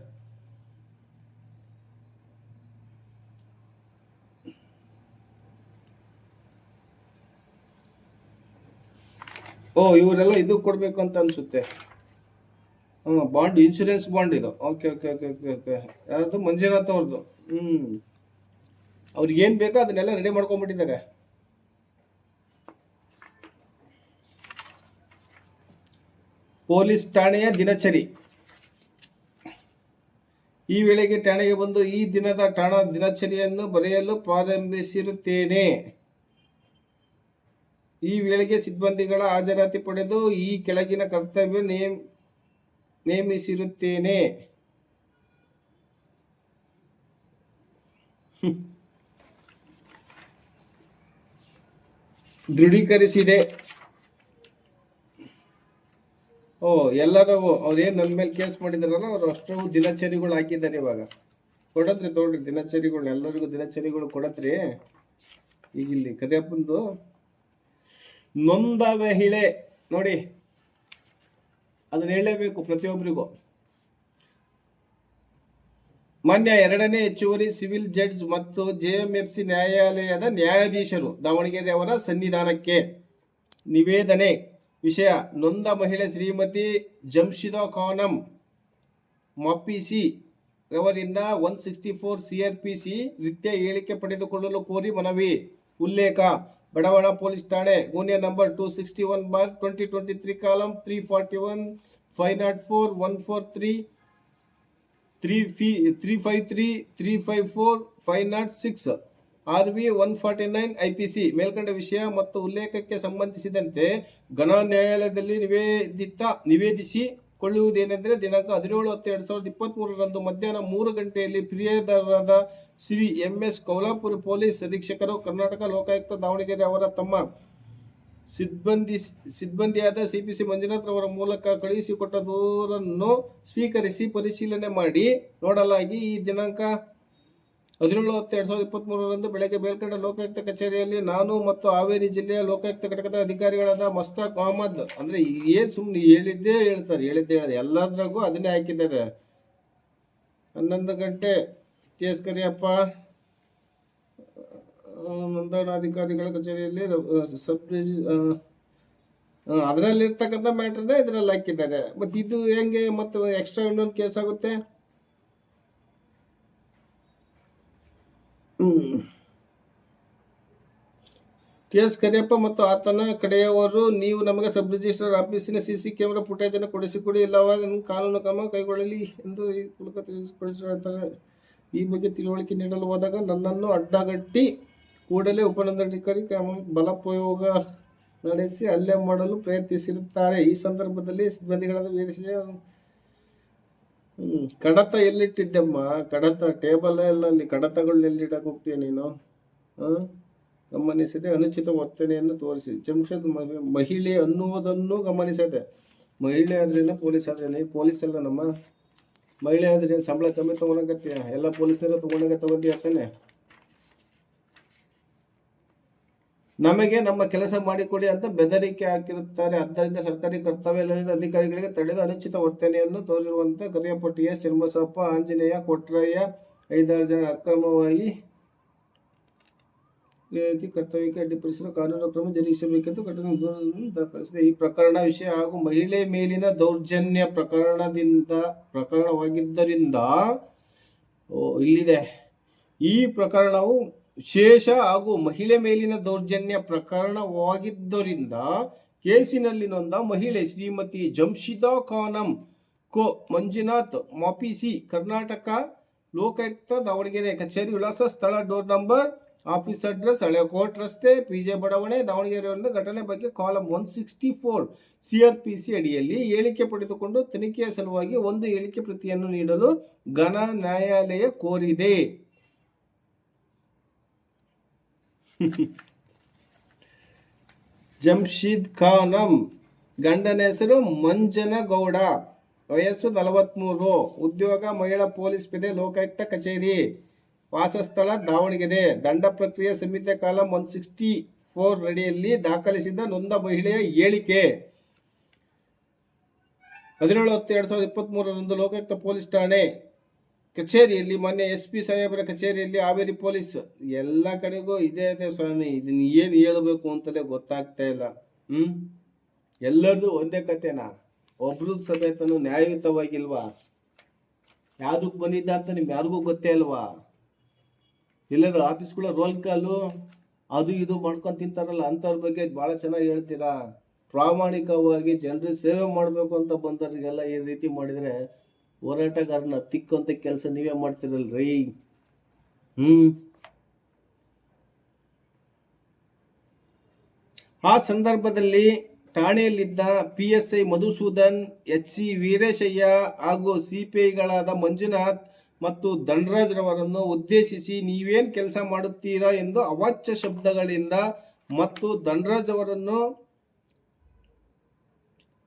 O ಇವರೆಲ್ಲ ಇದು ಕೊಡಬೇಕು ಅಂತ ಅನ್ಸುತ್ತೆ. ಹ್ಞೂ ಬಾಂಡ್ ಇನ್ಶೂರೆನ್ಸ್ ಬಾಂಡ್ ಇದು. Okay okay okay okay okay ಯಾರ್ದು? ಮಂಜುನಾಥ್ ಅವ್ರದ್ದು ಹ್ಞೂ ಅವ್ರಿಗೆ ಏನು ಬೇಕೋ ಅದನ್ನೆಲ್ಲ ರೆಡಿ ಮಾಡ್ಕೊಂಡ್ಬಿಟ್ಟಿದ್ದಾರೆ. ಪೊಲೀಸ್ ಠಾಣೆಯ ದಿನಚರಿ. ಈ ವೇಳೆಗೆ ಠಾಣೆಗೆ ಬಂದು ಈ ದಿನದ ಠಾಣಾ ದಿನಚರಿಯನ್ನು ಬರೆಯಲು ಪ್ರಾರಂಭಿಸಿರುತ್ತೇನೆ. ಈ ವೇಳೆಗೆ ಸಿಬ್ಬಂದಿಗಳ ಹಾಜರಾತಿ ಪಡೆದು ಈ ಕೆಳಗಿನ ಕರ್ತವ್ಯ ನೇಮ್, ನೇಮಿಸಿರುತ್ತೇನೆ. ದೃಢೀಕರಿಸಿದೆ. ಓ ಎಲ್ಲರೂ ಅವ್ರೇನು ನನ್ನ ಮೇಲೆ ಕೇಸ್ ಮಾಡಿದಾರಲ್ಲ, ಅವ್ರು ಅಷ್ಟು ದಿನಚರಿಗಳು ಹಾಕಿದ್ದಾರೆ ಇವಾಗ. ಕೊಡತ್ರಿ ತೊಗೊಳ್ರಿ, ದಿನಚರಿಗಳು, ಎಲ್ಲರಿಗೂ ದಿನಚರಿಗಳು ಕೊಡತ್ರಿ. ಈಗ ಇಲ್ಲಿ ಕರಿಯಪ್ಪಂದು ನೊಂದ ಮಹಿಳೆ ನೋಡಿ, ಅದನ್ನ ಹೇಳಲೇಬೇಕು ಪ್ರತಿಯೊಬ್ಬರಿಗೂ ಮಾನ್ಯ ಎರಡನೇ ಹೆಚ್ಚುವರಿ ಸಿವಿಲ್ ಜಡ್ಜ್ ಮತ್ತು ಜೆಎಂಎಫ್ಸಿ ನ್ಯಾಯಾಲಯದ ನ್ಯಾಯಾಧೀಶರು ದಾವಣಗೆರೆ ಅವರ ಸನ್ನಿಧಾನಕ್ಕೆ ನಿವೇದನೆ. ವಿಷಯ. ನೊಂದ ಮಹಿಳೆ ಶ್ರೀಮತಿ ಜಮ್ಶಿದೋ ಖಾನಂ ಮಪ್ಪಿಸಿ ರವರಿಂದ one sixty four C R P C ನಿತ್ಯ ಹೇಳಿಕೆ ಪಡೆದುಕೊಳ್ಳಲು ಕೋರಿ ಮನವಿ. ಉಲ್ಲೇಖ, ಬಡವಣ ಪೊಲೀಸ್ ಠಾಣೆ ಗೂನ್ಯ number two sixty one bar twenty twenty three column three forty one five naught four one four three three phi, three five three three five four, five naught six. R V one forty nine I P C ಮೇಲ್ಕಂಡ ವಿಷಯ ಮತ್ತು ಉಲ್ಲೇಖಕ್ಕೆ ಸಂಬಂಧಿಸಿದಂತೆ ಗಣ ನ್ಯಾಯಾಲಯದಲ್ಲಿ ನಿವೇದಿತ, ನಿವೇದಿಸಿ ಕೊಳ್ಳುವುದೇನೆಂದರೆ ದಿನಾಂಕ ಹದಿನೇಳು ಹತ್ತು ಎರಡು ಸಾವಿರದ ಇಪ್ಪತ್ತ್ಮೂರರಂದು ಮಧ್ಯಾಹ್ನ ಮೂರು ಗಂಟೆಯಲ್ಲಿ ಪ್ರಿಯದಾರರಾದ Shri M S Kaulapura police ಅಧೀಕ್ಷಕರು Karnataka Lokayukta Davanagere ಅವರ ತಮ್ಮ ಸಿಬ್ಬಂದಿ, ಸಿಬ್ಬಂದಿಯಾದ ಸಿ ಪಿ ಸಿ ಮಂಜುನಾಥ್ ಅವರ ಮೂಲಕ ಕಳುಹಿಸಿಕೊಟ್ಟ ದೂರನ್ನು ಸ್ವೀಕರಿಸಿ ಪರಿಶೀಲನೆ ಮಾಡಿ ನೋಡಲಾಗಿ ಈ ದಿನಾಂಕ ಹದಿನೇಳು ಹತ್ತು ಎರಡು ಸಾವಿರದ ಇಪ್ಪತ್ತ್ಮೂರರಂದು ಬೆಳಗ್ಗೆ ಬೇಲ್ಕಂಡ ಲೋಕಾಯುಕ್ತ ಕಚೇರಿಯಲ್ಲಿ ನಾನು ಮತ್ತು ಹಾವೇರಿ ಜಿಲ್ಲೆಯ ಲೋಕಾಯುಕ್ತ ಘಟಕದ ಅಧಿಕಾರಿಗಳಾದ ಮಸ್ತಾಕ್ ಅಹಮದ್ ಅಂದರೆ ಏನು ಸುಮ್ಮನೆ ಹೇಳಿದ್ದೇ ಹೇಳ್ತಾರೆ, ಹೇಳಿದ್ದೆ ಹೇಳಿದೆ. ಎಲ್ಲದ್ರಾಗೂ ಅದನ್ನೇ ಹಾಕಿದ್ದಾರೆ. ಹನ್ನೊಂದು ಗಂಟೆ ಕರಿಯಪ್ಪ ನೋಂದಣಾಧಿಕಾರಿಗಳ ಕಚೇರಿಯಲ್ಲಿ ಸಬ್ ಅದರಲ್ಲಿರ್ತಕ್ಕಂಥ ಮ್ಯಾಟ್ರನ್ನೇ ಇದರಲ್ಲಿ ಹಾಕಿದ್ದಾರೆ. ಮತ್ತು ಇದು ಹೆಂಗೆ ಮತ್ತು ಎಕ್ಸ್ಟ್ರಾ ಇನ್ನೊಂದು ಕೇಸ್ ಆಗುತ್ತೆ? ಎಸ್ ಕರಿಯಪ್ಪ ಮತ್ತು ಆತನ ಕಡೆಯವರು, ನೀವು ನಮಗೆ ಸಬ್ ರಿಜಿಸ್ಟ್ರಾರ್ ಆಫೀಸಿನ ಸಿ ಸಿ ಫುಟೇಜ್ ಅನ್ನು ಕೊಡಿಸಿಕೊಡಿ ಇಲ್ಲವಾದ ಕಾನೂನು ಕ್ರಮ ಕೈಗೊಳ್ಳಲಿ ಎಂದು ಈ ಮೂಲಕ ತಿಳಿಸಿಕೊಳ್ತಾರೆ ಈ ಬಗ್ಗೆ ತಿಳುವಳಿಕೆ ನೀಡಲು ಹೋದಾಗ, ನನ್ನನ್ನು ಅಡ್ಡಗಟ್ಟಿ ಕೂಡಲೇ ಉಪನಂದಾಧಿಕಾರಿ ಬಲಪ್ರಯೋಗ ನಡೆಸಿ ಹಲ್ಲೆ ಮಾಡಲು ಪ್ರಯತ್ನಿಸಿರುತ್ತಾರೆ. ಈ ಸಂದರ್ಭದಲ್ಲಿ ಸಿಬ್ಬಂದಿಗಳನ್ನು ವಿದೇಶಿ ಕಡತ ಎಲ್ಲಿಟ್ಟಿದ್ದೆಮ್ಮ? ಕಡತ ಟೇಬಲ್ ಎಲ್ಲ ಅಲ್ಲಿ ಕಡತಗಳನ್ನ ಎಲ್ಲಿಡಕ್ಕೆ ಹೋಗ್ತೀಯ ನೀನು? ಗಮನಿಸದೆ ಅನುಚಿತ ವರ್ತನೆಯನ್ನು ತೋರಿಸಿ. ಜಮ್ಷದ್ ಮಹಿಳೆ ಅನ್ನುವುದನ್ನು ಗಮನಿಸದೆ. ಮಹಿಳೆ ಆದ್ರೇನ ಪೊಲೀಸ್ ಆದ್ರೇನೆ ಪೊಲೀಸ್ ಎಲ್ಲ ನಮ್ಮ. ಮಹಿಳೆ ಆದ್ರೆ ಏನ್? ಸಂಬಳ ಕಮ್ಮಿ ತೊಗೊಳಕತ್ತೀಯ ಎಲ್ಲ ಪೊಲೀಸರು ತೊಗೊಂಡಾಗ ತಗೋತೀಯ ತಾನೆ ನಮಗೆ ನಮ್ಮ ಕೆಲಸ ಮಾಡಿಕೊಡಿ ಅಂತ ಬೆದರಿಕೆ ಹಾಕಿರುತ್ತಾರೆ. ಆದ್ದರಿಂದ ಸರ್ಕಾರಿ ಕರ್ತವ್ಯದಲ್ಲಿರುವ ಅಧಿಕಾರಿಗಳಿಗೆ ತಡೆದು ಅನುಚಿತ ವರ್ತನೆಯನ್ನು ತೋರಿರುವಂತ ಕರಿಯಪಟ್ಟಿಯ ಚನ್ನಬಸಪ್ಪ ಆಂಜನೇಯ ಕೊಟ್ರಯ್ಯ, ಐದಾರು ಜನ ಅಕ್ರಮವಾಗಿ ಕರ್ತವ್ಯಕ್ಕೆ ಅಡ್ಡಿಪಡಿಸಲು ಕಾನೂನು ಕ್ರಮ ಜರುಗಿಸಬೇಕೆಂದು ಘಟನೆ ದೂರನ್ನು ದಾಖಲಿಸಿದೆ. ಈ ಪ್ರಕರಣ ವಿಷಯ ಹಾಗೂ ಮಹಿಳೆ ಮೇಲಿನ ದೌರ್ಜನ್ಯ ಪ್ರಕರಣದಿಂದ ಪ್ರಕರಣವಾಗಿದ್ದರಿಂದ ಇಲ್ಲಿದೆ. ಈ ಪ್ರಕರಣವು ವಿಶೇಷ ಹಾಗೂ ಮಹಿಳೆ ಮೇಲಿನ ದೌರ್ಜನ್ಯ ಪ್ರಕರಣವಾಗಿದ್ದರಿಂದ ಕೇಸಿನಲ್ಲಿ ನೊಂದ ಮಹಿಳೆ ಶ್ರೀಮತಿ ಜಂಶಿದಾ ಖಾನಂ, ಕೋ ಮಂಜುನಾಥ್ ಮಾಪಿಸಿ ಕರ್ನಾಟಕ ಲೋಕಾಯುಕ್ತ ದಾವಣಗೆರೆ ಕಚೇರಿ ವಿಳಾಸ ಸ್ಥಳ, ಡೋರ್ ನಂಬರ್, ಆಫೀಸ್ ಅಡ್ರೆಸ್ ಹಳೆ ಕೋರ್ಟ್ ರಸ್ತೆ, ಪಿ ಜೆ ಬಡಾವಣೆ, ದಾವಣಗೆರೆಯಿಂದ ಘಟನೆ ಬಗ್ಗೆ column one sixty four C R P C ಅಡಿಯಲ್ಲಿ ಹೇಳಿಕೆ ಪಡೆದುಕೊಂಡು ತನಿಖೆಯ ಸಲುವಾಗಿ ಒಂದು ಹೇಳಿಕೆ ಪ್ರತಿಯನ್ನು ನೀಡಲು ಘನ ನ್ಯಾಯಾಲಯ ಕೋರಿದೆ. ಜಮ್ಶೀದ್ ಖಾನಂ. ಗಂಡನ ಹೆಸರು ಮಂಜನಗೌಡ. ವಯಸ್ಸು ನಲವತ್ತ್ಮೂರು ಉದ್ಯೋಗ ಮಹಿಳಾ ಪೊಲೀಸ್ ಪೇದೆ ಲೋಕಾಯುಕ್ತ ಕಚೇರಿ. ವಾಸಸ್ಥಳ ದಾವಣಗೆರೆ. ದಂಡ ಪ್ರಕ್ರಿಯೆ ಸಮಿತಿಯ ಕಾಲಂ ಒನ್ ಸಿಕ್ಸ್ಟಿ ಫೋರ್ ಅಡಿಯಲ್ಲಿ ದಾಖಲಿಸಿದ ನೊಂದ ಮಹಿಳೆಯ ಹೇಳಿಕೆ. ಹದಿನೇಳು ಹತ್ತು ಎರಡು ಸಾವಿರದ ಇಪ್ಪತ್ತ್ಮೂರರಂದು ಲೋಕಾಯುಕ್ತ ಪೊಲೀಸ್ ಠಾಣೆ ಕಚೇರಿಯಲ್ಲಿ, ಮೊನ್ನೆ ಎಸ್ ಪಿ ಸಾಹೇಬರ ಕಚೇರಿಯಲ್ಲಿ ಹಾವೇರಿ ಪೊಲೀಸ್. ಎಲ್ಲ ಕಡೆಗೂ ಇದೇ ಇದೆ ಸ್ವಾಮಿ ಇದನ್ನ ಏನು ಹೇಳಬೇಕು ಅಂತಲೇ ಗೊತ್ತಾಗ್ತಾ ಇಲ್ಲ. ಹ್ಞೂ ಎಲ್ಲರದು ಒಂದೇ ಕತೆನಾ? ಒಬ್ರದ್ದು ಸಮೇತನು ನ್ಯಾಯಯುತವಾಗಿಲ್ವಾ? ಯಾವುದಕ್ಕೆ ಬಂದಿದ್ದ ಅಂತ ನಿಮ್ಗೆ ಯಾರಿಗೂ ಗೊತ್ತೇ ಅಲ್ವಾ? ಎಲ್ಲರೂ ಆಫೀಸ್ಗಳ ರೋಲ್ ಕಾಲು, ಅದು ಇದು ಮಾಡ್ಕೊಂಡು ತಿಂತಾರಲ್ಲ, ಅಂಥವ್ರ ಬಗ್ಗೆ ಭಾಳ ಚೆನ್ನಾಗಿ ಹೇಳ್ತೀರಾ? ಪ್ರಾಮಾಣಿಕವಾಗಿ ಜನರಿಗೆ ಸೇವೆ ಮಾಡಬೇಕು ಅಂತ ಬಂದವರಿಗೆಲ್ಲ ಈ ರೀತಿ ಮಾಡಿದರೆ ಹೋರಾಟಗಾರನ ತಿಕ್ಕಂತ ಕೆಲಸ ನೀವೇ ಮಾಡ್ತಿರಲ್ರಿ? ಹ್ಞೂ ಆ ಸಂದರ್ಭದಲ್ಲಿ ಠಾಣೆಯಲ್ಲಿದ್ದ P S I Madhusudan H C Veereshayya ಹಾಗೂ ಸಿಪಿಐಗಳಾದ ಮಂಜುನಾಥ್ ಮತ್ತು ಧನರಾಜ್ ರವರನ್ನು ಉದ್ದೇಶಿಸಿ ನೀವೇನು ಕೆಲಸ ಮಾಡುತ್ತೀರಾ ಎಂದು ಅವಾಚ್ಯ ಶಬ್ದಗಳಿಂದ ಮತ್ತು ಧನರಾಜ್ ಅವರನ್ನು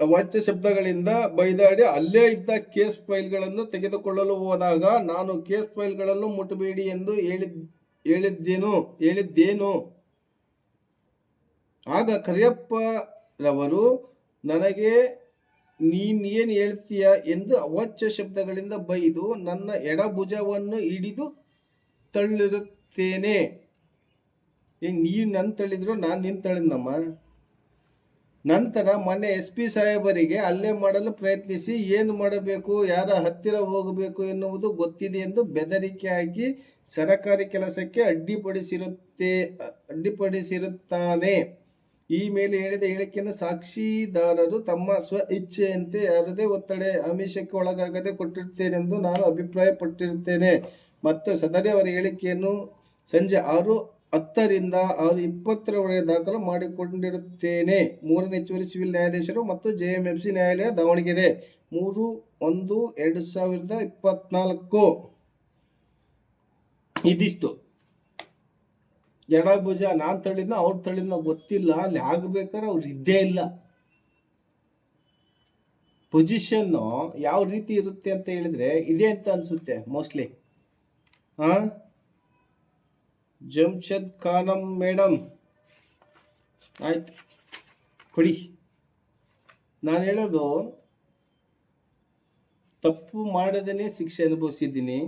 ಅವಾಚ್ಯ ಶಬ್ದಗಳಿಂದ ಬೈದಾಡಿ ಅಲ್ಲೇ ಇದ್ದ ಕೇಸ್ ಫೈಲ್ಗಳನ್ನು ತೆಗೆದುಕೊಳ್ಳಲು ಹೋದಾಗ ನಾನು ಕೇಸ್ ಫೈಲ್ಗಳನ್ನು ಮುಟ್ಟಬೇಡಿ ಎಂದು ಹೇಳಿದ್, ಹೇಳಿದ್ದೇನು ಹೇಳಿದ್ದೇನು? ಆಗ ಕರಿಯಪ್ಪರವರು, ನನಗೆ ನೀನೇನು ಹೇಳ್ತೀಯ ಎಂದು ಅವಾಚ್ಯ ಶಬ್ದಗಳಿಂದ ಬೈದು ನನ್ನ ಎಡಭುಜವನ್ನು ಹಿಡಿದು ತಳ್ಳಿರುತ್ತೇನೆ. ನೀನು ನನ್ನ ತಳ್ಳಿದ್ರು ನಾನು ನಿನ್ ತಳ್ಳಿದ್ನಮ್ಮ. ನಂತರ ಮೊನ್ನೆ ಎಸ್ ಪಿ ಸಾಹೇಬರಿಗೆ ಹಲ್ಲೆ ಮಾಡಲು ಪ್ರಯತ್ನಿಸಿ ಏನು ಮಾಡಬೇಕು, ಯಾರ ಹತ್ತಿರ ಹೋಗಬೇಕು ಎನ್ನುವುದು ಗೊತ್ತಿದೆ ಎಂದು ಬೆದರಿಕೆ ಹಾಕಿ ಸರಕಾರಿ ಕೆಲಸಕ್ಕೆ ಅಡ್ಡಿಪಡಿಸಿರುತ್ತೆ, ಅಡ್ಡಿಪಡಿಸಿರುತ್ತಾನೆ. ಈ ಮೇಲೆ ಹೇಳಿದ ಹೇಳಿಕೆಯನ್ನು ಸಾಕ್ಷಿದಾರರು ತಮ್ಮ ಸ್ವ ಇಚ್ಛೆಯಂತೆ ಯಾರದೇ ಒತ್ತಡ ಆಮಿಷಕ್ಕೆ ಒಳಗಾಗದೆ ಕೊಟ್ಟಿರುತ್ತೇನೆಂದು ನಾನು ಅಭಿಪ್ರಾಯಪಟ್ಟಿರುತ್ತೇನೆ. ಮತ್ತು ಸದರಿ ಅವರ ಹೇಳಿಕೆಯನ್ನು ಸಂಜೆ ಆರು ಹತ್ತರಿಂದ ಇಪ್ಪತ್ತರವರೆಗೆ ದಾಖಲು ಮಾಡಿಕೊಂಡಿರುತ್ತೇನೆ. ಮೂರನೇ ಹೆಚ್ಚುವರಿ ಸಿವಿಲ್ ನ್ಯಾಯಾಧೀಶರು ಮತ್ತು ಜೆ ಎಂ ಎಫ್ ಸಿ ನ್ಯಾಯಾಲಯ ದಾವಣಗೆರೆ. ಮೂರು, ಒಂದು, ಎರಡು ಸಾವಿರದ ಇಪ್ಪತ್ನಾಲ್ಕು. ಇದಿಷ್ಟು. ಎಡಭುಜ ನಾನು ತಳ್ಳಿದ್ನ, ಅವ್ರ ತಳ್ಳಿದ್ನ ಗೊತ್ತಿಲ್ಲ. ಅಲ್ಲಿ ಆಗ್ಬೇಕಾದ್ರೆ ಅವ್ರು ಇದ್ದೇ ಇಲ್ಲ. ಪೊಸಿಷನ್ ಯಾವ ರೀತಿ ಇರುತ್ತೆ ಅಂತ ಹೇಳಿದ್ರೆ ಇದೆ ಅಂತ ಅನ್ಸುತ್ತೆ ಮೋಸ್ಟ್ಲಿ ಹಾ ಜಮ್ಶದ್ ಖಾನಂ ಮೇಡಮ್ ಆಯ್ತು, ಕೊಡಿ. ನಾನು ಹೇಳೋದು, ತಪ್ಪು ಮಾಡದೇ ಶಿಕ್ಷೆ ಅನುಭವಿಸಿದ್ದೀನಿ.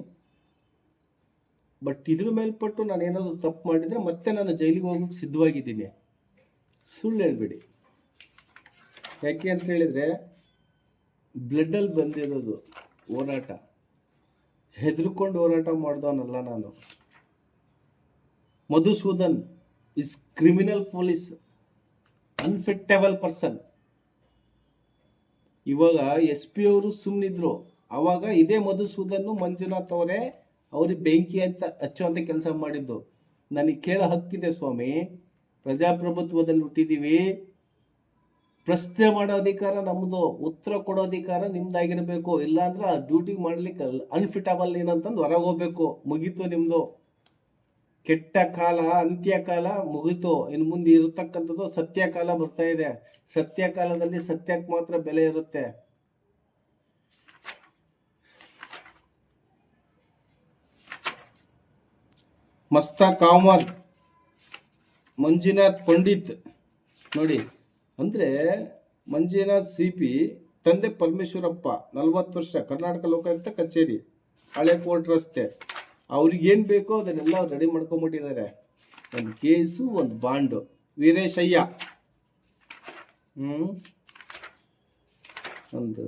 ಬಟ್ ಇದ್ರ ಮೇಲ್ಪಟ್ಟು ನಾನು ಏನಾದರೂ ತಪ್ಪು ಮಾಡಿದರೆ ಮತ್ತೆ ನಾನು ಜೈಲಿಗೆ ಹೋಗೋಕ್ಕೆ ಸಿದ್ಧವಾಗಿದ್ದೀನಿ. ಸುಳ್ಳು ಹೇಳ್ಬೇಡಿ. ಯಾಕೆ ಅಂತ ಹೇಳಿದರೆ, ಬ್ಲಡ್ಡಲ್ಲಿ ಬಂದಿರೋದು ಹೋರಾಟ. ಹೆದರ್ಕೊಂಡು ಹೋರಾಟ ಮಾಡ್ದವನಲ್ಲ ನಾನು. Madhusudan is criminal police unfittable person ಇವಾಗ ಎಸ್ ಪಿ ಅವರು ಸುಮ್ಮನಿದ್ರು ಅವಾಗ ಇದೇ ಮಧುಸೂದನ್ ಮಂಜುನಾಥ್ ಅವರೇ ಅವ್ರಿಗೆ ಬೆಂಕಿ ಅಂತ ಹಚ್ಚುವಂಥ ಕೆಲಸ ಮಾಡಿದ್ದು. ನನಗೆ ಕೇಳೋ ಹಕ್ಕಿದೆ ಸ್ವಾಮಿ. ಪ್ರಜಾಪ್ರಭುತ್ವದಲ್ಲಿ ಹುಟ್ಟಿದ್ದೀವಿ ಪ್ರಶ್ನೆ ಮಾಡೋ ಅಧಿಕಾರ ನಮ್ಮದು ಉತ್ತರ ಕೊಡೋ ಅಧಿಕಾರ ನಿಮ್ದಾಗಿರಬೇಕು. ಇಲ್ಲಾಂದ್ರೆ ಆ ಡ್ಯೂಟಿ ಮಾಡ್ಲಿಕ್ಕೆ ಅನ್ಫಿಟಬಲ್ ಏನಂತಂದು ಹೊರಗೆ ಹೋಗ್ಬೇಕು. ಮುಗೀತು ನಿಮ್ಮದು ಕೆಟ್ಟ ಕಾಲ ಅಂತ್ಯಕಾಲ ಮುಗಿತು, ಇನ್ನು ಮುಂದೆ ಇರತಕ್ಕಂಥದ್ದು ಸತ್ಯಕಾಲ ಬರ್ತಾ ಇದೆ. ಸತ್ಯಕಾಲದಲ್ಲಿ ಸತ್ಯಕ್ಕೆ ಮಾತ್ರ ಬೆಲೆ ಇರುತ್ತೆ. ಮಸ್ತ ಅಹಮದ್ ಮಂಜುನಾಥ್ ಪಂಡಿತ್. ನೋಡಿ, ಅಂದರೆ ಮಂಜುನಾಥ್ ಸಿ ಪಿ ತಂದೆ ಪರಮೇಶ್ವರಪ್ಪ, ನಲ್ವತ್ತು ವರ್ಷ ಕರ್ನಾಟಕ ಲೋಕಾಯುಕ್ತ ಕಚೇರಿ ಹಳೆ ಕೋರ್ಟ್ ರಸ್ತೆ. ಅವ್ರಿಗೇನು ಬೇಕೋ ಅದನ್ನೆಲ್ಲ ರೆಡಿ ಮಾಡ್ಕೊಂಬಿಟ್ಟಿದ್ದಾರೆ. ಒಂದು ಕೇಸು, ಒಂದು ಬಾಂಡು. ವೀರೇಶಯ್ಯ. ಒಂದು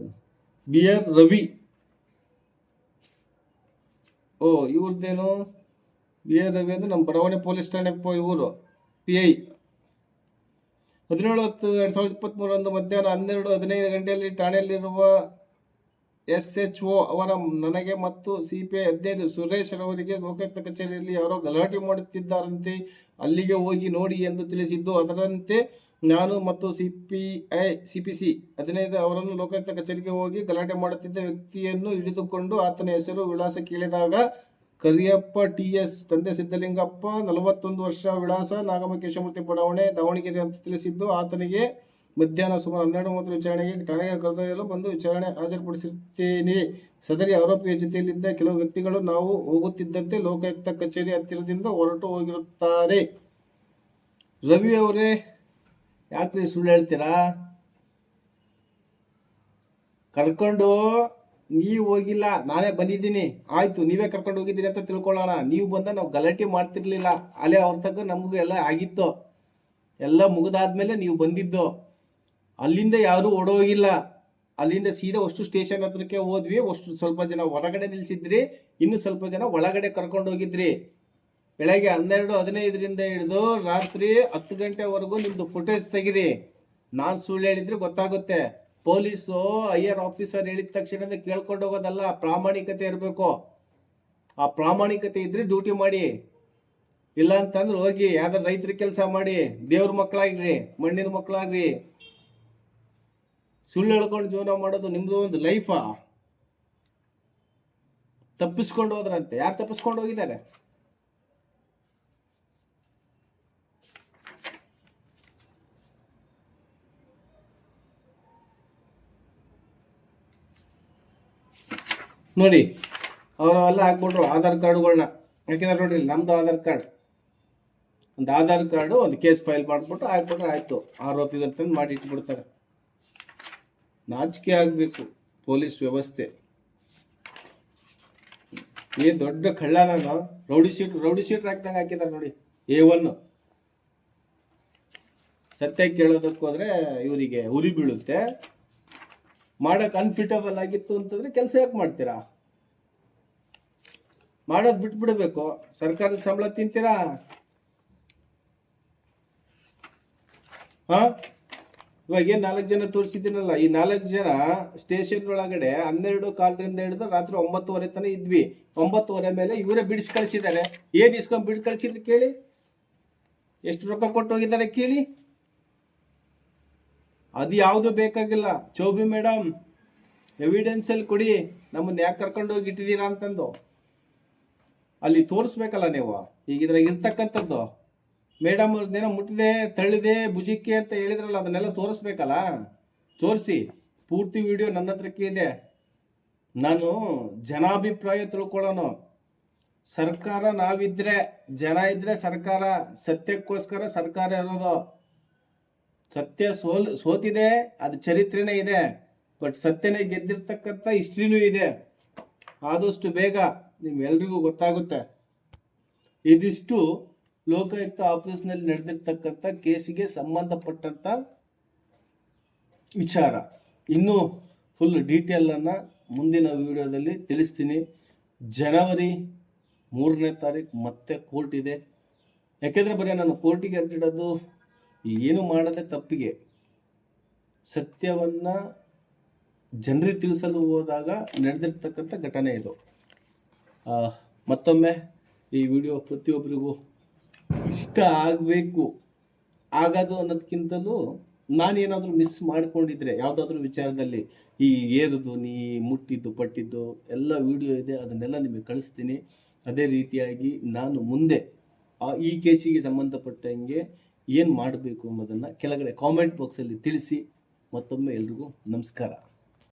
ಬಿ ಆರ್ ರವಿ. ಓ ಇವ್ರದ್ದೇನು ಬಿ ಆರ್ ರವಿ ಅಂದ್ರೆ ನಮ್ಮ ಬಡಾವಣೆ ಪೊಲೀಸ್ ಠಾಣೆ ಇವರು. P I. ಹದಿನೇಳು ಹತ್ತು, ಎರಡು ಸಾವಿರದ ಇಪ್ಪತ್ತ್ಮೂರರಂದು ಮಧ್ಯಾಹ್ನ ಹನ್ನೆರಡು ಹದಿನೈದು ಗಂಟೆಯಲ್ಲಿ ಠಾಣೆಯಲ್ಲಿರುವ ಎಸ್ ಎಚ್ ಒ ಅವರ ನನಗೆ ಮತ್ತು ಸಿ ಪಿ ಐ ಹದಿನೈದು ಸುರೇಶ್ ರವರಿಗೆ ಲೋಕಾಯುಕ್ತ ಕಚೇರಿಯಲ್ಲಿ ಯಾರೋ ಗಲಾಟೆ ಮಾಡುತ್ತಿದ್ದಾರಂತೆ, ಅಲ್ಲಿಗೆ ಹೋಗಿ ನೋಡಿ ಎಂದು ತಿಳಿಸಿದ್ದು. ಅದರಂತೆ ನಾನು ಮತ್ತು C P I C P C ಹದಿನೈದು ಅವರನ್ನು ಲೋಕಾಯುಕ್ತ ಕಚೇರಿಗೆ ಹೋಗಿ ಗಲಾಟೆ ಮಾಡುತ್ತಿದ್ದ ವ್ಯಕ್ತಿಯನ್ನು ಹಿಡಿದುಕೊಂಡು ಆತನ ಹೆಸರು ವಿಳಾಸ ಕೇಳಿದಾಗ, ಕರಿಯಪ್ಪ ಟಿ ಎಸ್ ತಂದೆ ಸಿದ್ದಲಿಂಗಪ್ಪ ನಲವತ್ತೊಂದು ವರ್ಷ ವಿಳಾಸ ನಾಗಮ ಕೇಶಮೂರ್ತಿ ಬಡಾವಣೆ, ದಾವಣಗೆರೆ ಅಂತ ತಿಳಿಸಿದ್ದು. ಆತನಿಗೆ ಮಧ್ಯಾಹ್ನ ಸುಮಾರು ಹನ್ನೆರಡು ಮೂವತ್ತರ ವಿಚಾರಣೆಗೆ ಠಾಣೆಗೆ ಕರೆದೊಯ್ಯಲು ಬಂದು ವಿಚಾರಣೆ ಹಾಜರುಪಡಿಸುತ್ತೇನೆ ಸದರಿ ಆರೋಪಿಯ ಜೊತೆಯಲ್ಲಿದ್ದ ಕೆಲವು ವ್ಯಕ್ತಿಗಳು ನಾವು ಹೋಗುತ್ತಿದ್ದಂತೆ ಲೋಕಾಯುಕ್ತ ಕಚೇರಿ ಹತ್ತಿರದಿಂದ ಹೊರಟು ಹೋಗಿರುತ್ತಾರೆ. ರವಿ ಅವರೇ ಯಾಕ್ರಿ ಸುಳ್ಳು ಹೇಳ್ತೀರಾ? ಕರ್ಕೊಂಡು ನೀವು ಹೋಗಿಲ್ಲ, ನಾನೇ ಬಂದಿದ್ದೀನಿ. ಆಯ್ತು, ನೀವೇ ಕರ್ಕೊಂಡು ಹೋಗಿದ್ದೀರಿ ಅಂತ ತಿಳ್ಕೊಳ್ಳೋಣ. ನೀವು ಬಂದ ನಾವು ಗಲಾಟೆ ಮಾಡ್ತಿರ್ಲಿಲ್ಲ. ಅಲ್ಲೇ ಅವ್ರ ತಕ್ಕ ನಮಗೂ ಎಲ್ಲ ಆಗಿತ್ತು. ಎಲ್ಲ ಮುಗಿದಾದ್ಮೇಲೆ ನೀವು ಬಂದಿದ್ದು. ಅಲ್ಲಿಂದ ಯಾರೂ ಓಡೋಗಿಲ್ಲ. ಅಲ್ಲಿಂದ ಸೀದಾ ಅಷ್ಟು ಸ್ಟೇಷನ್ ಹತ್ರಕ್ಕೆ ಹೋದ್ವಿ. ಅಷ್ಟು ಸ್ವಲ್ಪ ಜನ ಹೊರಗಡೆ ನಿಲ್ಸಿದ್ರಿ. ಇನ್ನು ಸ್ವಲ್ಪ ಜನ ಒಳಗಡೆ ಕರ್ಕೊಂಡು ಹೋಗಿದ್ರಿ. ಬೆಳಗ್ಗೆ ಹನ್ನೆರಡು, ಹದಿನೈದರಿಂದ ಹಿಡಿದು ರಾತ್ರಿ ಹತ್ತು ಗಂಟೆವರೆಗೂ ನಿಮ್ಮದು ಫುಟೇಜ್ ತೆಗಿರಿ. ನಾನು ಸುಳ್ಳು ಹೇಳಿದ್ರೆ ಗೊತ್ತಾಗುತ್ತೆ. ಪೊಲೀಸು ಹೈಯರ್ ಆಫೀಸರ್ ಹೇಳಿದ ತಕ್ಷಣ ಕೇಳ್ಕೊಂಡು ಹೋಗೋದಲ್ಲ, ಪ್ರಾಮಾಣಿಕತೆ ಇರಬೇಕು. ಆ ಪ್ರಾಮಾಣಿಕತೆ ಇದ್ರೆ ಡ್ಯೂಟಿ ಮಾಡಿ. ಇಲ್ಲ ಅಂತಂದ್ರೆ ಹೋಗಿ ಯಾವ್ದಾರು ರೈತರ ಕೆಲಸ ಮಾಡಿ. ದೇವ್ರ ಮಕ್ಕಳಾಗ್ರಿ, ಮಣ್ಣಿನ ಮಕ್ಕಳಾಗ್ರಿ ಸುಳ್ಳು ಹೇಳ್ಕೊಂಡು ಜೀವನ ಮಾಡೋದು ನಿಮ್ಮದು ಒಂದು ಲೈಫಾ ತಪ್ಪಿಸ್ಕೊಂಡು ಹೋದ್ರಂತೆ. ಯಾರು ತಪ್ಪಿಸ್ಕೊಂಡು ಹೋಗಿದ್ದಾರೆ? ನೋಡಿ, ಅವರು ಎಲ್ಲ ಹಾಕ್ಬಿಟ್ರು ಆಧಾರ್ ಕಾರ್ಡ್ಗಳನ್ನ ಯಾಕೆಂದ್ರೆ ನೋಡ್ರಿ, ನಮ್ದು ಆಧಾರ್ ಕಾರ್ಡ್. ಒಂದು ಆಧಾರ್ ಕಾರ್ಡು ಒಂದು ಕೇಸ್ ಫೈಲ್ ಮಾಡಿಬಿಟ್ಟು ಹಾಕ್ಬಿಟ್ರೆ ಆಯಿತು. ಆರೋಪಿಗಂತಂದು ಮಾಡಿ ಇಟ್ಬಿಡ್ತಾರೆ. ನಾಚಿಕೆ ಆಗಬೇಕು, ಪೊಲೀಸ್ ವ್ಯವಸ್ಥೆ. ಈ ದೊಡ್ಡ ಕಳ್ಳ ನಾನು ರೌಡಿ ಶೀಟ್ ರೌಡಿ ಶೀಟ್ ಹಾಕ್ದಂಗೆ ಹಾಕಿದ್ದಾರೆ ನೋಡಿ ಎ ಒನ್ ಸತ್ಯ ಕೇಳೋದಕ್ಕೋದ್ರೆ ಇವರಿಗೆ ಉರಿ ಬೀಳುತ್ತೆ. ಮಾಡಕ್ ಅನ್ಫಿಟಬಲ್ ಆಗಿತ್ತು ಅಂತಂದ್ರೆ ಕೆಲಸ ಯಾಕೆ ಮಾಡ್ತೀರಾ? ಮಾಡೋದು ಬಿಟ್ಬಿಡ್ಬೇಕು. ಸರ್ಕಾರದ ಸಂಬಳ ತಿಂತೀರಾ? ಹಾ? ಇವಾಗ ಏನ್ ನಾಲ್ಕು ಜನ ತೋರಿಸಿದ್ದೀನಲ್ಲ, ಈ ನಾಲ್ಕು ಜನ ಸ್ಟೇಷನ್ ಒಳಗಡೆ ಹನ್ನೆರಡು ಕಾಲರಿಂದ ಹಿಡಿದು ರಾತ್ರಿ ಒಂಬತ್ತುವರೆ ತನಕ ಇದ್ವಿ. ಒಂಬತ್ತುವರೆ ಮೇಲೆ ಇವರೇ ಬಿಡಿಸಿ ಕಳಿಸಿದ್ದಾರೆ. ಏನ್ ಇಸ್ಕೊಂಡ್ ಬಿಡ್ ಕಳಿಸಿದ್ರು ಕೇಳಿ? ಎಷ್ಟು ರೊಕ್ಕ ಕೊಟ್ಟು ಹೋಗಿದ್ದಾರೆ ಕೇಳಿ? ಅದು ಯಾವುದು ಬೇಕಾಗಿಲ್ಲ. ಚೋಬಿ ಮೇಡಮ್ ಎವಿಡೆನ್ಸಲ್ಲಿ ಕೊಡಿ, ನಮ್ಮನ್ನ ಯಾಕೆ ಕರ್ಕೊಂಡು ಇಟ್ಟಿದ್ದೀರಾ ಅಂತಂದು. ಅಲ್ಲಿ ತೋರಿಸ್ಬೇಕಲ್ಲ ನೀವು. ಈಗ ಇದ್ರಾಗ ಇರ್ತಕ್ಕಂಥದ್ದು. ಮೇಡಮ್ ಅವ್ರದ್ದೇನೋ ಮುಟ್ಟಿದೆ, ತಳ್ಳಿದೆ, ಭುಜಕ್ಕೆ ಅಂತ ಹೇಳಿದ್ರಲ್ಲ, ಅದನ್ನೆಲ್ಲ ತೋರಿಸ್ಬೇಕಲ್ಲ? ತೋರಿಸಿ. ಪೂರ್ತಿ ವಿಡಿಯೋ ನನ್ನ ಹತ್ರಕ್ಕೆ ಇದೆ. ನಾನು ಜನಾಭಿಪ್ರಾಯ ತಿಳ್ಕೊಳ್ಳೋನು ಸರ್ಕಾರ ನಾವಿದ್ರೆ, ಜನ ಇದ್ರೆ ಸರ್ಕಾರ, ಸತ್ಯಕ್ಕೋಸ್ಕರ ಸರ್ಕಾರ ಇರೋದು. ಸತ್ಯ ಸೋಲ್, ಸೋತಿದೆ, ಅದು ಚರಿತ್ರೆನೇ ಇದೆ. ಬಟ್ ಸತ್ಯನೇ ಗೆದ್ದಿರ್ತಕ್ಕಂಥ ಹಿಸ್ಟ್ರಿನೂ ಇದೆ. ಆದಷ್ಟು ಬೇಗ ನಿಮ್ಮೆಲ್ರಿಗೂ ಗೊತ್ತಾಗುತ್ತೆ. ಇದಿಷ್ಟು ಲೋಕಾಯುಕ್ತ ಆಫೀಸ್ನಲ್ಲಿ ನಡೆದಿರ್ತಕ್ಕಂಥ ಕೇಸಿಗೆ ಸಂಬಂಧಪಟ್ಟಂಥ ವಿಚಾರ. ಇನ್ನೂ ಫುಲ್ ಡೀಟೇಲನ್ನು ಮುಂದಿನ ವಿಡಿಯೋದಲ್ಲಿ ತಿಳಿಸ್ತೀನಿ. ಜನವರಿ ಮೂರನೇ ತಾರೀಕು ಮತ್ತೆ ಕೋರ್ಟ್ ಇದೆ. ಯಾಕೆಂದರೆ ಬರೀ ನಾನು ಕೋರ್ಟಿಗೆ ಅಡ್ಡಿಡೋದು ಏನು ಮಾಡದೆ ತಪ್ಪಿಗೆ. ಸತ್ಯವನ್ನು ಜನರಿಗೆ ತಿಳಿಸಲು ಹೋದಾಗ ನಡೆದಿರ್ತಕ್ಕಂಥ ಘಟನೆ ಇದು. ಮತ್ತೊಮ್ಮೆ ಈ ವಿಡಿಯೋ ಪ್ರತಿಯೊಬ್ಬರಿಗೂ ಇಷ್ಟ ಆಗಬೇಕು. ಆಗೋದು ಅನ್ನೋದಕ್ಕಿಂತಲೂ ನಾನೇನಾದರೂ ಮಿಸ್ ಮಾಡ್ಕೊಂಡಿದ್ರೆ, ಯಾವುದಾದ್ರೂ ವಿಚಾರದಲ್ಲಿ ಈ ಏರುದು, ನೀ ಮುಟ್ಟಿದ್ದು, ಪಟ್ಟಿದ್ದು ಎಲ್ಲ ವಿಡಿಯೋ ಇದೆ, ಅದನ್ನೆಲ್ಲ ನಿಮಗೆ ಕಳಿಸ್ತೀನಿ. ಅದೇ ರೀತಿಯಾಗಿ ನಾನು ಮುಂದೆ ಈ ಕೇಸಿಗೆ ಸಂಬಂಧಪಟ್ಟಂಗೆ ಏನು ಮಾಡಬೇಕು ಅನ್ನೋದನ್ನು ಕೆಳಗಡೆ ಕಾಮೆಂಟ್ ಬಾಕ್ಸಲ್ಲಿ ತಿಳಿಸಿ ಮತ್ತೊಮ್ಮೆ ಎಲ್ರಿಗೂ ನಮಸ್ಕಾರ.